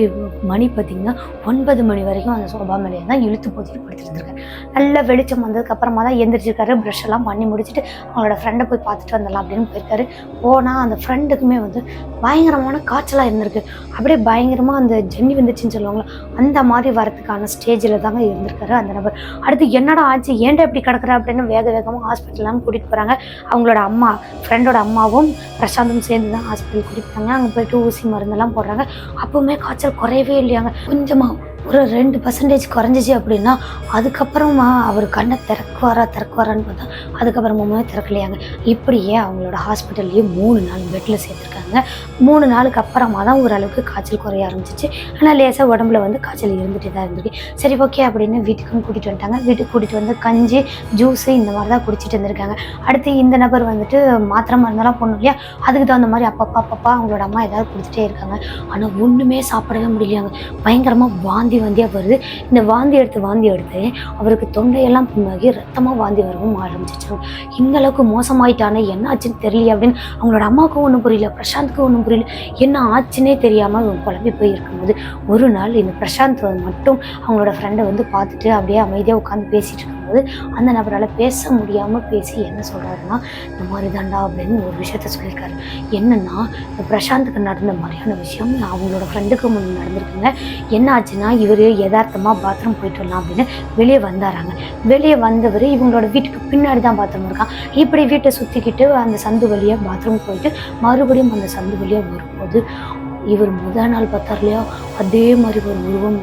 மணி பார்த்தீங்கன்னா ஒன்பது மணி வரைக்கும் அந்த சோஃபா மேலேயே தான் இழுத்து போத்திட்டு படுத்துட்டு வந்திருக்காரு. நல்ல வெளிச்சம் வந்ததுக்கு அப்புறமா தான் எந்திரிச்சிருக்காரு. ப்ரஷ் எல்லாம் பண்ணி முடிச்சுட்டு அவங்களோட ஃப்ரெண்டை போய் பார்த்துட்டு வந்துடலாம் அப்படின்னு போயிருக்காரு. போனால் அந்த ஃப்ரெண்டுக்குமே வந்து பயங்கரமான காய்ச்சலாக இருந்திருக்கு. அப்படியே பயங்கரமாக அந்த ஜன்னி வந்துச்சுன்னு சொல்லுவாங்களா அந்த மாதிரி வரதுக்கான ஸ்டேஜில் தாங்க இருந்திருக்காரு அந்த நபர். அடுத்து என்னடா ஆச்சு ஏன்டா இப்படி கிடக்குற அப்படின்னு வேக வேகமாக ஹாஸ்பிட்டல்லாம் கூட்டிகிட்டு போகிறாங்க அவங்களோட அம்மா ஃப்ரெண்டோட அம்மாவும் பிரசாந்தும் சேர்ந்து தான் ஹாஸ்பிட்டல் கூட்டிகிட்டு போகிறாங்க அங்கே போயிட்டு ஊசி மருந்தெல்லாம் போடுறாங்க. அப்போவுமே காய்ச்சல் குறையவே இல்லையாங்க. கொஞ்சமாக ஒரு ரெண்டு பர்சன்டேஜ் குறைஞ்சிச்சு அப்படின்னா அதுக்கப்புறமா அவர் கண்ணை திறக்குவாரா திறக்குவாரான்னு பார்த்தா அதுக்கப்புறமா திறக்கலையாங்க. இப்படியே அவங்களோட ஹாஸ்பிட்டல்லையே மூணு நாள் பெட்டில் சேர்த்துருக்காங்க. மூணு நாளுக்கு அப்புறமா தான் ஓரளவுக்கு காய்ச்சல் குறைய ஆரம்பிச்சிச்சு. ஆனால் லேசாக உடம்புல வந்து காய்ச்சல் இருந்துகிட்டே தான் இருந்துச்சு சரி ஓகே அப்படின்னு வீட்டுக்கும் கூட்டிகிட்டு வந்துட்டாங்க. வீட்டுக்கு கூட்டிகிட்டு வந்து கஞ்சி ஜூஸு இந்த மாதிரி தான் குடிச்சிட்டு இருந்திருக்காங்க. அடுத்து இந்த நபர் வந்துட்டு மாத்திரை மருந்தெல்லாம் போடணும் இல்லையா? அதுக்கு தகுந்த மாதிரி அப்பப்பா அப்பப்பா அவங்களோட அம்மா ஏதாவது கொடுத்துட்டே இருக்காங்க. ஆனால் ஒன்றுமே சாப்பிடவே முடியலையாங்க. பயங்கரமாக வாந்தி வாந்தியாக வருது. இந்த வாந்தி எடுத்து வாந்தி எடுத்து அவருக்கு தொண்டையெல்லாம் புண்ணாகி ரத்தமாக வாந்தி வரவும் ஆரம்பிச்சிச்சாங்க இந்த அளவுக்கு மோசமாயிட்டானே என்ன ஆச்சுன்னு தெரியல அப்படின்னு அவங்களோட அம்மாவுக்கும் ஒன்றும் புரியல பிரசாந்த்க்கும் ஒன்றும் புரியல. என்ன ஆச்சுன்னே தெரியாமல் குழம்பி போய் இருக்கும்போது ஒரு நாள் இந்த பிரசாந்த் மட்டும் அவங்களோட ஃப்ரெண்டை வந்து பார்த்துட்டு அப்படியே அமைதியாக உட்காந்து பேசிகிட்டு இருக்கும்போது அந்த நபரால் பேச முடியாமல் பேசி என்ன சொல்கிறாருன்னா இந்த மாதிரி தாண்டா அப்படின்னு ஒரு விஷயத்த சொல்லியிருக்காரு. என்னன்னா இந்த பிரசாந்துக்கு நடந்த மாதிரியான விஷயம் அவங்களோட ஃப்ரெண்டுக்கு முன் நடந்திருக்குங்க. என்ன ஆச்சுன்னா இவர் யதார்த்தமாக பாத்ரூம் போயிட்டு வரலாம் அப்படின்னு வெளியே வந்தாராங்க. வெளியே வந்தவர் இவங்களோட வீட்டுக்கு பின்னாடி தான் பாத்ரூம் இருக்கான் இப்படி வீட்டை சுற்றிக்கிட்டு அந்த சந்து வழியாக பாத்ரூம் போயிட்டு மறுபடியும் அந்த சந்து வழியாக வரும்போது இவர் முதல் நாள் பார்த்தார் இல்லையா? அதே மாதிரி ஒரு உருவம்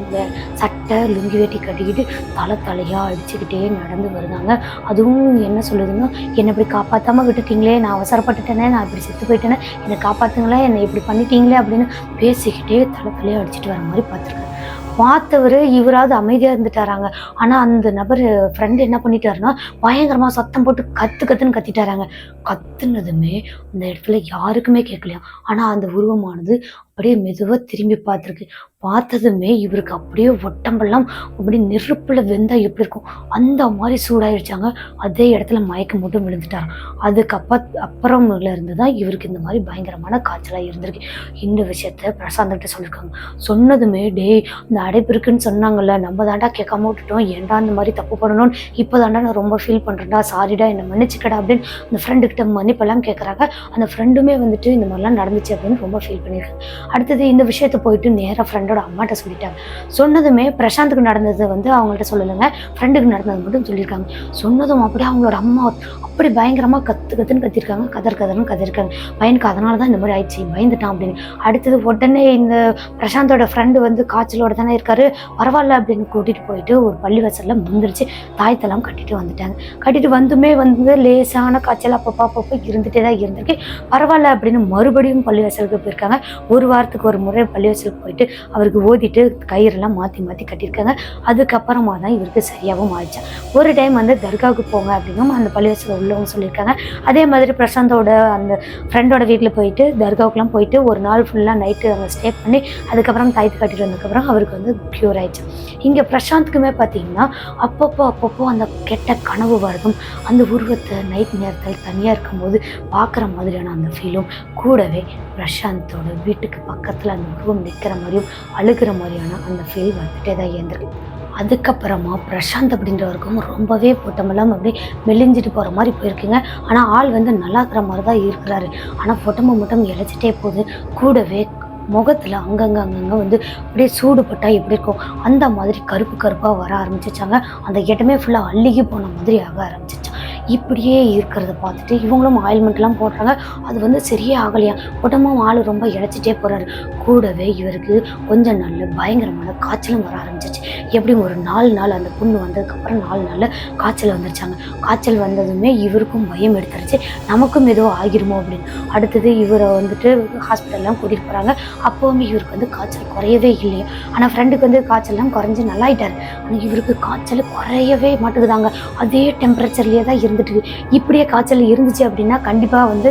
சட்டை லுங்கி வேட்டி கட்டிக்கிட்டு தலை தலையாக அடிச்சுக்கிட்டே நடந்து வருதாங்க. அதுவும் என்ன சொல்லுதுன்னா என்னை இப்படி காப்பாற்றாமல் விட்டுட்டீங்களே நான் அவசரப்பட்டுட்டேனே நான் இப்படி செத்து போயிட்டேனே என்னை காப்பாற்றுங்களேன் என்னை இப்படி பண்ணிட்டீங்களே அப்படின்னு பேசிக்கிட்டே தலை தலையாக அடிச்சுட்டு வர மாதிரி பார்த்துருக்காரு. பார்த்தவர் இவராவது அமைதியாக இருந்துட்டாராங்க. ஆனால் அந்த நபர் ஃப்ரெண்டு என்ன பண்ணிட்டாருன்னா பயங்கரமாக சத்தம் போட்டு கத்து கத்துன்னு கத்திட்டாராங்க. கத்துனதுமே அந்த இடத்துல யாருக்குமே கேட்கலையா? ஆனால் அந்த உருவமானது அப்படியே மெதுவாக திரும்பி பார்த்துருக்கு. பார்த்ததுமே இவருக்கு அப்படியே ஒட்டம்பெல்லாம் அப்படியே நெருப்பில் வெந்தால் எப்படி இருக்கும்? அந்த மாதிரி சூடாயிடுச்சாங்க அதே இடத்துல மயக்கம் மட்டும் விழுந்துட்டார் அதுக்கப்புறம் அப்புறம்ல இருந்து தான் இவருக்கு இந்த மாதிரி பயங்கரமான காய்ச்சலாக இருந்திருக்கு. இந்த விஷயத்த பிரசாந்த்கிட்ட சொல்லியிருக்காங்க சொன்னதுமே டேய் இந்த அடைப்பு இருக்குன்னு சொன்னாங்கல்ல. நம்ம தாண்டா கேட்காம விட்டுட்டோம். ஏன்டா இந்த மாதிரி தப்பு பண்ணணும்னு? இப்போ தாண்டா நான் ரொம்ப ஃபீல் பண்ணுறேன்டா சாரிடா என்னை மன்னிச்சுக்கடா அப்படின்னு அந்த ஃப்ரெண்டுக்கிட்ட மன்னிப்பெல்லாம் கேட்குறாங்க அந்த ஃப்ரெண்டுமே வந்துட்டு இந்த மாதிரிலாம் நடந்துச்சு அப்படின்னு ரொம்ப ஃபீல் பண்ணியிருக்காங்க. அடுத்தது இந்த விஷயத்த போயிட்டு நேராக ஃப்ரெண்டோட அம்மாட்ட சொல்லிட்டாங்க. சொன்னதுமே பிரசாந்துக்கு நடந்தது வந்து அவங்கள்ட்ட சொல்லலைங்க. ஃப்ரெண்டுக்கு நடந்தது மட்டும் சொல்லியிருக்காங்க. சொன்னதும் அப்படியே அவங்களோட அம்மா அப்படி பயங்கரமாக கத்து கத்துன்னு கத்திருக்காங்க. கதர் கதர்னு கத்திருக்காங்க. பையனுக்கு அதனால தான் இந்த மாதிரி ஆயிடுச்சு. பயந்துட்டான் அப்படின்னு. அடுத்தது உடனே இந்த பிரசாந்தோட ஃப்ரெண்டு வந்து காய்ச்சலோட தானே இருக்காரு. பரவாயில்ல அப்படின்னு கூட்டிகிட்டு போயிட்டு ஒரு பள்ளி வாசலில் முந்திரிச்சு தாயத்தெல்லாம் கட்டிட்டு வந்துட்டாங்க. கட்டிட்டு வந்துமே வந்து லேசான காய்ச்சல் அப்பப்போ அப்பப்போ இருந்துகிட்டே தான் இருந்திருக்கு. பரவாயில்ல அப்படின்னு மறுபடியும் பள்ளிவாசலுக்கு போயிருக்காங்க. ஒரு வாரத்துக்கு ஒரு முறை பள்ளிவாசலுக்கு போயிட்டு அவருக்கு ஓதிட்டு கயிறெல்லாம் மாற்றி மாற்றி கட்டியிருக்காங்க. அதுக்கப்புறமா தான் இவருக்கு சரியாகவும் ஆயிடுச்சு. ஒரு டைம் வந்து தர்காவுக்கு போங்க அப்படின்னும் அந்த பள்ளிவாசல் உள்ளவங்க சொல்லியிருக்காங்க. அதே மாதிரி பிரசாந்தோட அந்த ஃப்ரெண்டோட வீட்டில் போயிட்டு தர்காவுக்குலாம் போயிட்டு ஒரு நாள் ஃபுல்லாக நைட்டு அங்கே ஸ்டே பண்ணி அதுக்கப்புறம் தாய்த்து கட்டிட்டு வந்ததுக்கப்புறம் அவருக்கு வந்து க்யூர் ஆயிடுச்சு. இங்கே பிரசாந்த்க்குமே பார்த்தீங்கன்னா அப்பப்போ அப்பப்போ அந்த கெட்ட கனவு வரதும். அந்த உருவத்தை நைட் நேரத்தில் தனியாக இருக்கும்போது பார்க்குற மாதிரியான அந்த ஃபீலும் கூடவே பிரசாந்தோட வீட்டுக்கு பக்கத்தில் அந்த உருவம் நிற்கிற மாதிரியும் அழுகிற மாதிரியான அந்த ஃபீல் வந்துட்டே தான் இருந்திருக்கு அதுக்கப்புறமா பிரசாந்த் அப்படின்றவருக்கும் ரொம்பவே பொட்டமெல்லாம் அப்படியே மெலிஞ்சிட்டு போகிற மாதிரி போயிருக்குங்க. ஆனால் ஆள் வந்து நல்லா இருக்கிற மாதிரி தான் இருக்கிறாரு. ஆனால் பொட்டமை மட்டும் இழைச்சிட்டே போகுது. கூடவே முகத்தில் அங்கங்கே அங்கங்கே வந்து அப்படியே சூடுபட்டால் எப்படி இருக்கும் அந்த மாதிரி கருப்பு கருப்பாக வர ஆரம்பிச்சிச்சாங்க அந்த இடமே ஃபுல்லாக அள்ளிகி போன மாதிரி ஆக ஆரம்பிச்சிச்சான் இப்படியே இருக்கிறத பார்த்துட்டு இவங்களும் ஆயில்மெண்ட்லாம் போடுறாங்க. அது வந்து சரியே ஆகலையா உடம்பும் ஆள் ரொம்ப இழைச்சிட்டே போகிறாரு கூடவே இவருக்கு கொஞ்ச நாளில் பயங்கரமான காய்ச்சலும் வர ஆரம்பிச்சிச்சு. எப்படியும் ஒரு நாலு நாள் அந்த புண்ணு வந்ததுக்கப்புறம் நாலு நாளில் காய்ச்சல் வந்துருச்சாங்க. காய்ச்சல் வந்ததுமே இவருக்கும் பயம் எடுத்துருச்சு. நமக்கும் ஏதோ ஆகிருமோ அப்படின்னு. அடுத்தது இவரை வந்துட்டு ஹாஸ்பிட்டல்லாம் கூட்டிகிட்டு போகிறாங்க அப்போவுமே இவருக்கு வந்து காய்ச்சல் குறையவே இல்லையா. ஆனால் ஃப்ரெண்டுக்கு வந்து காய்ச்சல்லாம் குறைஞ்சி நல்லாயிட்டார். ஆனால் இவருக்கு காய்ச்சல் குறையவே மாட்டேங்குதாங்க. அதே டெம்பரேச்சர்லேயே தான் இருந்துட்டு இப்படியே காய்ச்சல் இருந்துச்சு அப்படின்னா கண்டிப்பாக வந்து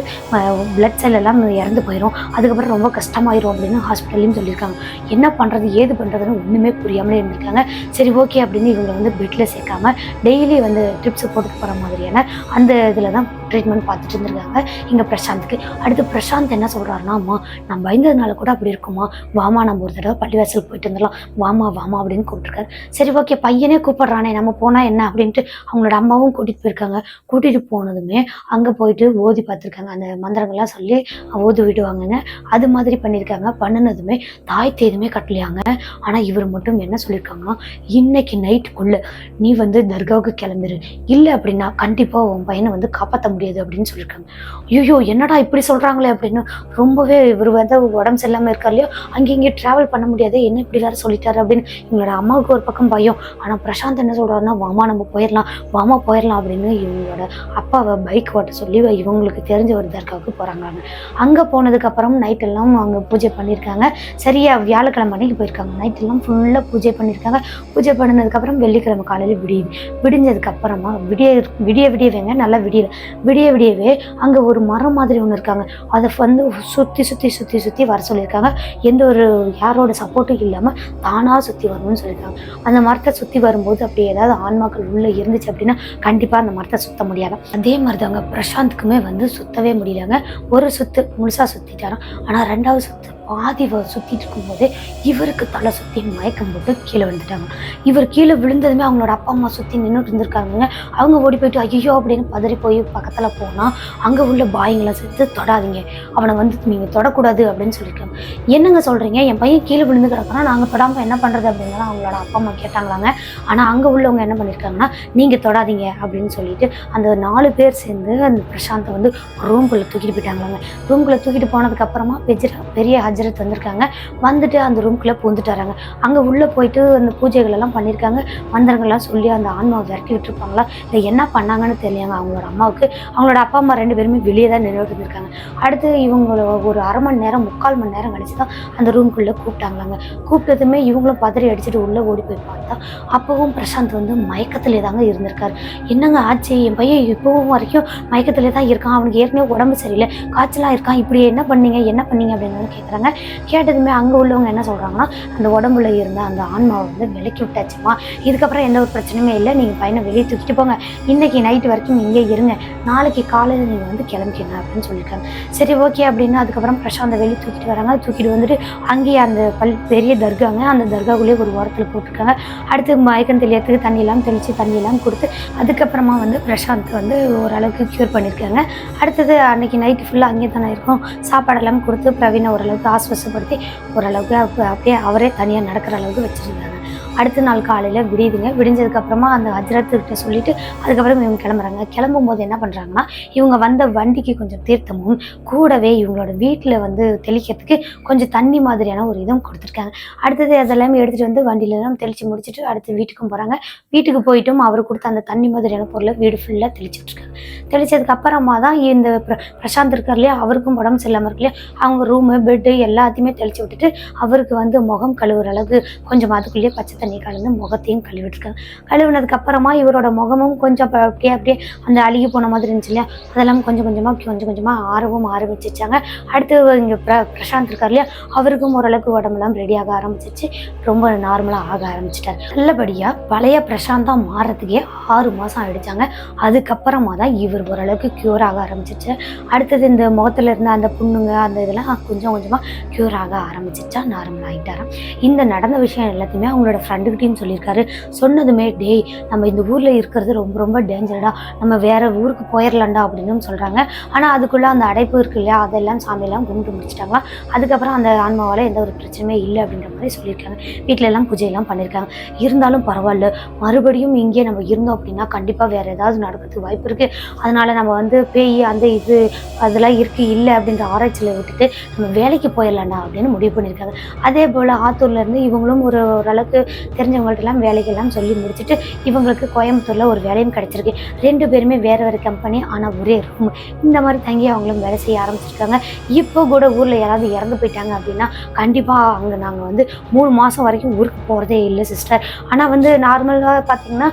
பிளட் செல் எல்லாம் இறந்து போயிடும் அதுக்கப்புறம் ரொம்ப கஷ்டமாயிரும் அப்படின்னு ஹாஸ்பிட்டல்லையும் சொல்லியிருக்காங்க. என்ன பண்ணுறது ஏது பண்ணுறதுன்னு ஒன்றுமே புரியாமலே இருந்திருக்காங்க. சரி ஓகே அப்படின்னு இவங்களை வந்து பெட்டில் சேர்க்காம டெய்லி வந்து ட்ரிப்ஸ் போட்டுட்டு போகிற மாதிரியான அந்த இதில் தான் ட்ரீட்மெண்ட் பார்த்துட்டு இருந்திருக்காங்க. இங்கே பிரசாந்த்க்கு. அடுத்து பிரசாந்த் என்ன சொல்கிறாருன்னா அம்மா நான் பயந்ததுனால கூட அப்படி இருக்குமா? வாமா நம்ம ஒரு தடவை பள்ளிவாசல் போயிட்டு வந்துடலாம். வாமா வாமா அப்படின்னு கூப்பிட்டுருக்காரு. சரி ஓகே பையனே கூப்பிட்றானே நம்ம போனால் என்ன? அப்படின்ட்டு அவங்களோட அம்மாவும் கூட்டிகிட்டு போயிருக்காங்க. கூட்டிகிட்டு போனதுமே அங்கே போயிட்டு ஓதி பார்த்துருக்காங்க. அந்த மந்திரங்கள்லாம் சொல்லி ஓதி விடுவாங்கங்க அது மாதிரி பண்ணியிருக்காங்க பண்ணினதுமே தாய் தேதுமே கட்டலையாங்க. ஆனால் இவர் மட்டும் என்ன சொல்லியிருக்காங்கன்னா இன்னைக்கு நைட்டுக்குள்ள நீ வந்து தர்காவுக்கு கிளம்பிரு. இல்லை அப்படின்னா கண்டிப்பாக உன் பையனை வந்து காப்பாற்ற முடியாது அப்படின்னு சொல்லியிருக்காங்க ஐயோ என்னடா இப்படி சொல்கிறாங்களே அப்படின்னு ரொம்பவே இவர் வந்து உடம்பு சரியில்லாமல் இருக்கார் இல்லையோ? அங்கே இங்கே ட்ராவல் பண்ண முடியாது. என்ன இப்படி எல்லாரும் சொல்லிட்டாரு அப்படின்னு எங்களோட அம்மாவுக்கு ஒரு பக்கம் பயம். ஆனால் பிரசாந்த் என்ன சொல்கிறாருன்னா வாமா நம்ம போயிடலாம். வாமா போயிடலாம் அப்படின்னு இவங்களோட அப்பாவை பைக் ஓட்ட சொல்லி இவங்களுக்கு தெரிஞ்ச ஒரு தர்காவுக்கு போகிறாங்க அங்கே போனதுக்கப்புறம் நைட்டெல்லாம் அவங்க பூஜை பண்ணியிருக்காங்க சரியா வியாழக்கிழமை அன்னைக்கு போயிருக்காங்க. நைட்டெல்லாம் ஃபுல்லாக பூஜை பண்ணியிருக்காங்க பூஜை பண்ணினதுக்கப்புறம் வெள்ளிக்கிழமை காலையில் விடியுது விடிஞ்சதுக்கு அப்புறமா விடிய விடிய விடியவேங்க நல்லா விடியல. விடிய விடியவே அங்கே ஒரு மரம் மாதிரி ஒன்று இருக்காங்க. அதை வந்து சுற்றி சுற்றி சுற்றி சுற்றி வர சொல்லியிருக்காங்க. எந்த ஒரு யாரோட சப்போர்ட்டும் இல்லாமல் தானாக சுற்றி வரணும்னு சொல்லியிருக்காங்க. அந்த மரத்தை சுற்றி வரும்போது அப்படி ஏதாவது ஆன்மாக்கள் உள்ளே இருந்துச்சு அப்படின்னா கண்டிப்பாக அந்த மரத்தை சுத்த முடியாது. அதே மாதிரி தாங்க பிரசாந்த்க்குமே வந்து சுத்தவே முடியலங்க. ஒரு சுத்து முழுசாக சுற்றிட்டாராம் ஆனால் ரெண்டாவது சுத்து பாதி சுற்றிட்டு இருக்கும்போது இவருக்கு தலை சுற்றி மயக்கம் போட்டு கீழே விழுந்துட்டாங்க. இவர் கீழே விழுந்ததுமே அவங்களோட அப்பா அம்மா சுற்றி நின்றுட்டு இருந்திருக்காங்க. அவங்க ஓடி போயிட்டு ஐயோ அப்படின்னு பதறி போய் பக்கத்தில் போனால் அங்கே உள்ள பாய்ங்களை சேர்த்து தொடாதீங்க. அவனை வந்து நீங்கள் தொடக்கூடாது அப்படின்னு சொல்லியிருக்காங்க என்னங்க சொல்கிறீங்க என் பையன் கீழே விழுந்து கிடக்குறான் நாங்கள் தொடாமல் என்ன பண்ணுறது அப்படின்னு அவங்களோட அப்பா அம்மா கேட்டாங்களாங்க ஆனால் அங்கே உள்ளவங்க என்ன பண்ணியிருக்காங்கன்னா நீங்கள் தொடாதீங்க அப்படின்னு சொல்லிட்டு அந்த நாலு பேர் சேர்ந்து அந்த பிரசாந்தை வந்து ரூம்குள்ளே தூக்கிட்டு போயிட்டாங்களாங்க ரூம்குள்ளே தூக்கிட்டு போனதுக்கப்புறமா பெஜ்ரா பெரிய ஹஜரத் வந்திருக்காங்க வந்துட்டு அந்த ரூம்குள்ளே பூந்துட்டு வராங்க. அங்கே உள்ளே போயிட்டு அந்த பூஜைகள் எல்லாம் பண்ணியிருக்காங்க மந்திரங்கள்லாம் சொல்லி அந்த ஆன்மாவை விரட்டி விட்டுருப்பாங்களா? இல்லை என்ன பண்ணாங்கன்னு தெரியாங்க அவங்களோட அம்மாவுக்கு. அவங்களோட அப்பா அம்மா ரெண்டு பேருமே வெளியே தான் நின்றுட்டு இருந்திருக்காங்க அடுத்து இவங்கள ஒரு அரை மணி நேரம் முக்கால் மணி நேரம் கழிச்சு தான் அந்த ரூம்குள்ளே கூப்பிட்டாங்களாங்க. கூப்பிட்டதுமே இவங்களும் பதறி அடிச்சுட்டு உள்ளே ஓடி போய் பார்த்தா அப்பவும் பிரசாந்த் வந்து மயக்கத்திலே தாங்க இருந்திருக்காரு. என்னங்க ஆச்சு? என் பையன் இப்போவும் வரைக்கும் மயக்கத்திலே தான் இருக்கான். அவனுக்கு ஏற்கனவே உடம்பு சரியில்லை. காய்ச்சலாக இருக்கான். இப்படி என்ன பண்ணீங்க? என்ன பண்ணீங்க? அப்படின்னு கேட்குறாங்க கேட்டதுமே அங்கே உள்ளவங்க என்ன சொல்கிறாங்கன்னா அந்த உடம்புல இருந்த அந்த ஆன்மாவை வந்து விலக்கி விட்டாச்சுமா. இதுக்கப்புறம் எந்த ஒரு பிரச்சனையுமே இல்லை. நீங்கள் பையனை வெளியே தூக்கிட்டு போங்க. இன்னைக்கு நைட்டு வரைக்கும் இங்கே இருங்க. நாளைக்கு காலையில் நீங்கள் வந்து கிளம்பிக்கணும் அப்படின்னு சொல்லியிருக்காங்க. சரி ஓகே அப்படின்னா அதுக்கப்புறம் பிரசாந்தை வெளியே தூக்கிட்டு வராங்க. தூக்கிட்டு வந்துட்டு அங்கேயே அந்த பல் பெரிய தர்காங்க. அந்த தர்காக்குள்ளேயே ஒரு ஓரத்தில் போட்டிருக்காங்க. அடுத்து மயக்கம் தெளியத்துக்கு தண்ணியெல்லாம் தெளித்து தண்ணியெல்லாம் கொடுத்து அதுக்கப்புறமா வந்து பிரசாந்த் வந்து ஓரளவுக்கு க்யூர் பண்ணியிருக்காங்க. அடுத்தது அன்னைக்கு நைட்டு ஃபுல்லாக அங்கேயே தானே இருக்கும். சாப்பாடெல்லாம் கொடுத்து பிரவீனை ஓரளவுக்கு ஆஸ்வசப்படுத்தி ஓரளவுக்கு அப்படியே அவரே தனியாக நடக்கிற அளவுக்கு வச்சுருந்தாங்க. அடுத்த நாள் காலையில் விடியுதுங்க. விடிஞ்சதுக்கப்புறமா அந்த ஹஜ்ரத்துக்கிட்ட சொல்லிட்டு அதுக்கப்புறம் இவங்க கிளம்புறாங்க. கிளம்பும்போது என்ன பண்ணுறாங்கன்னா இவங்க வந்த வண்டிக்கு கொஞ்சம் தீர்த்தமும் கூடவே இவங்களோட வீட்டில் வந்து தெளிக்கிறதுக்கு கொஞ்சம் தண்ணி மாதிரியான ஒரு இதுவும் கொடுத்துருக்காங்க. அடுத்தது அதெல்லாமே எடுத்துகிட்டு வந்து வண்டியிலலாம் தெளித்து முடிச்சுட்டு அடுத்து வீட்டுக்கும் போகிறாங்க வீட்டுக்கு போயிட்டும் அவர் கொடுத்த அந்த தண்ணி மாதிரியான பொருளை வீடு ஃபுல்லாக தெளிச்சிட்டு இருக்காங்க தெளிச்சதுக்கு அப்புறமா தான் இந்த பிர- பிரசாந்த் இருக்கார் இல்லையா அவருக்கும் உடம்பு சரியில்லாமல் இருக்கு இல்லையா அவங்க ரூமு பெட்டு எல்லாத்தையுமே தெளிச்சு விட்டுட்டு அவருக்கு வந்து முகம் கழுவுற அளவுக்கு கொஞ்சம் அதுக்குள்ளேயே பச்சை தண்ணி கலந்து முகத்தையும் கழுவிட்டுருக்காங்க கழுவினதுக்கப்புறமா இவரோட முகமும் கொஞ்சம் அப்படியே அப்படியே அந்த அழுகி போன மாதிரி இருந்துச்சு இல்லையா? அதெல்லாம் கொஞ்சம் கொஞ்சமாக கொஞ்சம் கொஞ்சமாக ஆர்வம் ஆரம்பிச்சிச்சாங்க அடுத்து இங்கே பிர பிரசாந்த் இருக்கார் இல்லையா? அவருக்கும் ஓரளவுக்கு உடம்புலாம் ரெடியாக ஆரம்பிச்சிச்சு ரொம்ப நார்மலாக ஆக ஆரம்பிச்சிட்டார். நல்லபடியாக பழைய பிரசாந்தா மாறுறதுக்கே ஆறு மாதம் ஆயிடுச்சாங்க. அதுக்கப்புறமா தான் இவர் ஓரளவுக்கு க்யூர் ஆக ஆரம்பிச்சிச்சு அடுத்தது இந்த முகத்துல இருந்த அந்த புண்ணுங்க அந்த இதெல்லாம் கொஞ்சம் கொஞ்சமாக க்யூர் ஆக ஆரம்பிச்சிச்சா நார்மல் ஆகிட்டாராம் இந்த நடந்த விஷயம் எல்லாத்தையுமே அவங்களோட ஃப்ரெண்டுக்கிட்டையும் சொல்லியிருக்காரு. சொன்னதுமே டேய் நம்ம இந்த ஊரில் இருக்கிறது ரொம்ப ரொம்ப டேஞ்சரடா நம்ம வேற ஊருக்கு போயிடலாண்டா அப்படின்னு சொல்கிறாங்க ஆனால் அதுக்குள்ளே அந்த அடைப்பு இருக்கு இல்லையா? அதெல்லாம் சாமியெல்லாம் கும்பிட்டு முடிச்சிட்டாங்களா அதுக்கப்புறம் அந்த ஆன்மாவால் எந்த ஒரு பிரச்சனையுமே இல்லை அப்படின்ற மாதிரி சொல்லியிருக்காங்க. வீட்டிலலாம் பூஜையெல்லாம் பண்ணியிருக்காங்க. இருந்தாலும் பரவாயில்ல. மறுபடியும் இங்கே நம்ம இருந்தோம் அப்படின்னா கண்டிப்பாக வேறு ஏதாவது நடக்கிறதுக்கு வாய்ப்பு இருக்குது அதனால் நம்ம வந்து பேய் அந்த இது அதெல்லாம் இருக்குது இல்லை அப்படின்ற ஆராய்ச்சியில் விட்டுட்டு நம்ம வேலைக்கு போயிடலாண்டா அப்படின்னு முடிவு பண்ணியிருக்காங்க. அதே போல் ஆத்தூர்லேருந்து இவங்களும் ஒரு ஓரளவுக்கு தெரிஞ்சவங்கள்ட்டெல்லாம் வேலைக்கெல்லாம் சொல்லி முடிச்சுட்டு இவங்களுக்கு கோயம்புத்தூரில் ஒரு வேலையும் கிடச்சிருக்கு. ரெண்டு பேருமே வேறு வேறு கம்பெனி ஆனால் ஒரே ரூம் இந்த மாதிரி தங்கி அவங்களும் வேலை செய்ய ஆரம்பிச்சிருக்காங்க. இப்போ கூட ஊரில் யாராவது இறந்து போயிட்டாங்க அப்படின்னா கண்டிப்பாக அங்கே நாங்கள் வந்து மூணு மாதம் வரைக்கும் ஊருக்கு போகிறதே இல்லை சிஸ்டர் ஆனால் வந்து நார்மலாக பார்த்தீங்கன்னா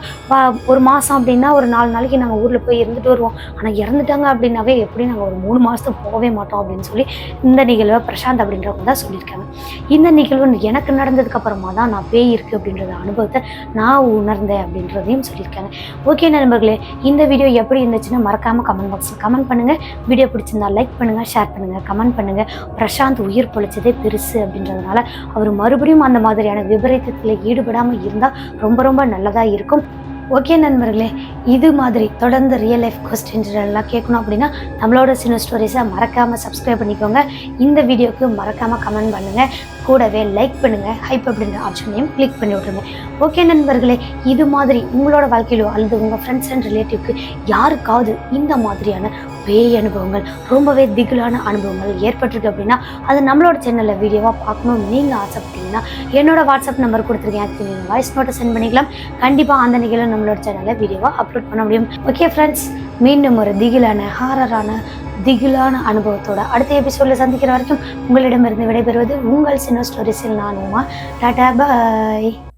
ஒரு மாதம் அப்படின்னா ஒரு நாலு நாளைக்கு நாங்கள் ஊரில் போய் இருந்துட்டு வருவோம். ஆனால் இறந்துட்டாங்க அப்படின்னாவே எப்படி நாங்கள் ஒரு மூணு மாதத்துக்கு போகவே மாட்டோம் அப்படின்னு சொல்லி இந்த நிகழ்வை பிரசாந்த் அப்படின்றவங்க தான் சொல்லியிருக்காங்க. இந்த நிகழ்வு எனக்கு நடந்ததுக்கு அப்புறமா தான் நான் பேய் இருக்குது அப்படின்றத அனுபவத்தை நான் உணர்ந்தேன் அப்படின்றதையும் சொல்லியிருக்காங்க. ஓகே நண்பர்களே இந்த வீடியோ எப்படி இருந்துச்சுன்னு மறக்காமல் கமெண்ட் பாக்ஸில் கமெண்ட் பண்ணுங்கள் வீடியோ பிடிச்சிருந்தா லைக் பண்ணுங்கள் ஷேர் பண்ணுங்கள் கமெண்ட் பண்ணுங்கள் பிரசாந்த் உயிர் பொழைச்சதே பெருசு அப்படின்றதுனால அவர் மறுபடியும் அந்த மாதிரியான விபரீதத்தில் ஈடுபடாமல் இருந்தால் ரொம்ப ரொம்ப நல்லதாக இருக்கும். ஓகே நண்பர்களே இது மாதிரி தொடர்ந்து ரியல் லைஃப் கொஸ்டின்ஸ் எல்லாம் கேட்கணும் அப்படின்னா நம்மளோட சின்ன ஸ்டோரிஸை மறக்காமல் சப்ஸ்கிரைப் பண்ணிக்கோங்க. இந்த வீடியோவுக்கு மறக்காமல் கமெண்ட் பண்ணுங்கள் கூடவே லைக் பண்ணுங்கள் ஹைப் அப்படின்ற ஆப்ஷனையும் கிளிக் பண்ணி விட்ருங்க ஓகே நண்பர்களே இது மாதிரி உங்களோட வாழ்க்கையிலோ அல்லது உங்கள் ஃப்ரெண்ட்ஸ் அண்ட் ரிலேட்டிவ்க்கு யாருக்காவது இந்த மாதிரியான பேய் அனுபவங்கள் ரொம்பவே திகிலான அனுபவங்கள் ஏற்பட்டிருக்கு அப்படின்னா அது நம்மளோட சேனலில் வீடியோவாக பார்க்கணும்னு நீங்கள் ஆசைப்பட்டீங்கன்னா என்னோட வாட்ஸ்அப் நம்பர் கொடுத்துருக்கேன் அதுக்கு நீங்கள் வாய்ஸ் நோட்டை சென்ட் பண்ணிக்கலாம். கண்டிப்பாக அந்த நிகழ்வு நம்மளோட சேனலில் வீடியோவாக அப்லோட் பண்ண முடியும். ஓகே ஃப்ரெண்ட்ஸ் மீண்டும் ஒரு திகிலான ஹாரரான திகிலான அனுபவத்தோட அடுத்த எபிசோடில் சந்திக்கிற வரைக்கும் உங்களிடமிருந்து விடைபெறுவது உங்கள் சின்ன ஸ்டோரிஸில் நான் உமா. டாட்டா பாய்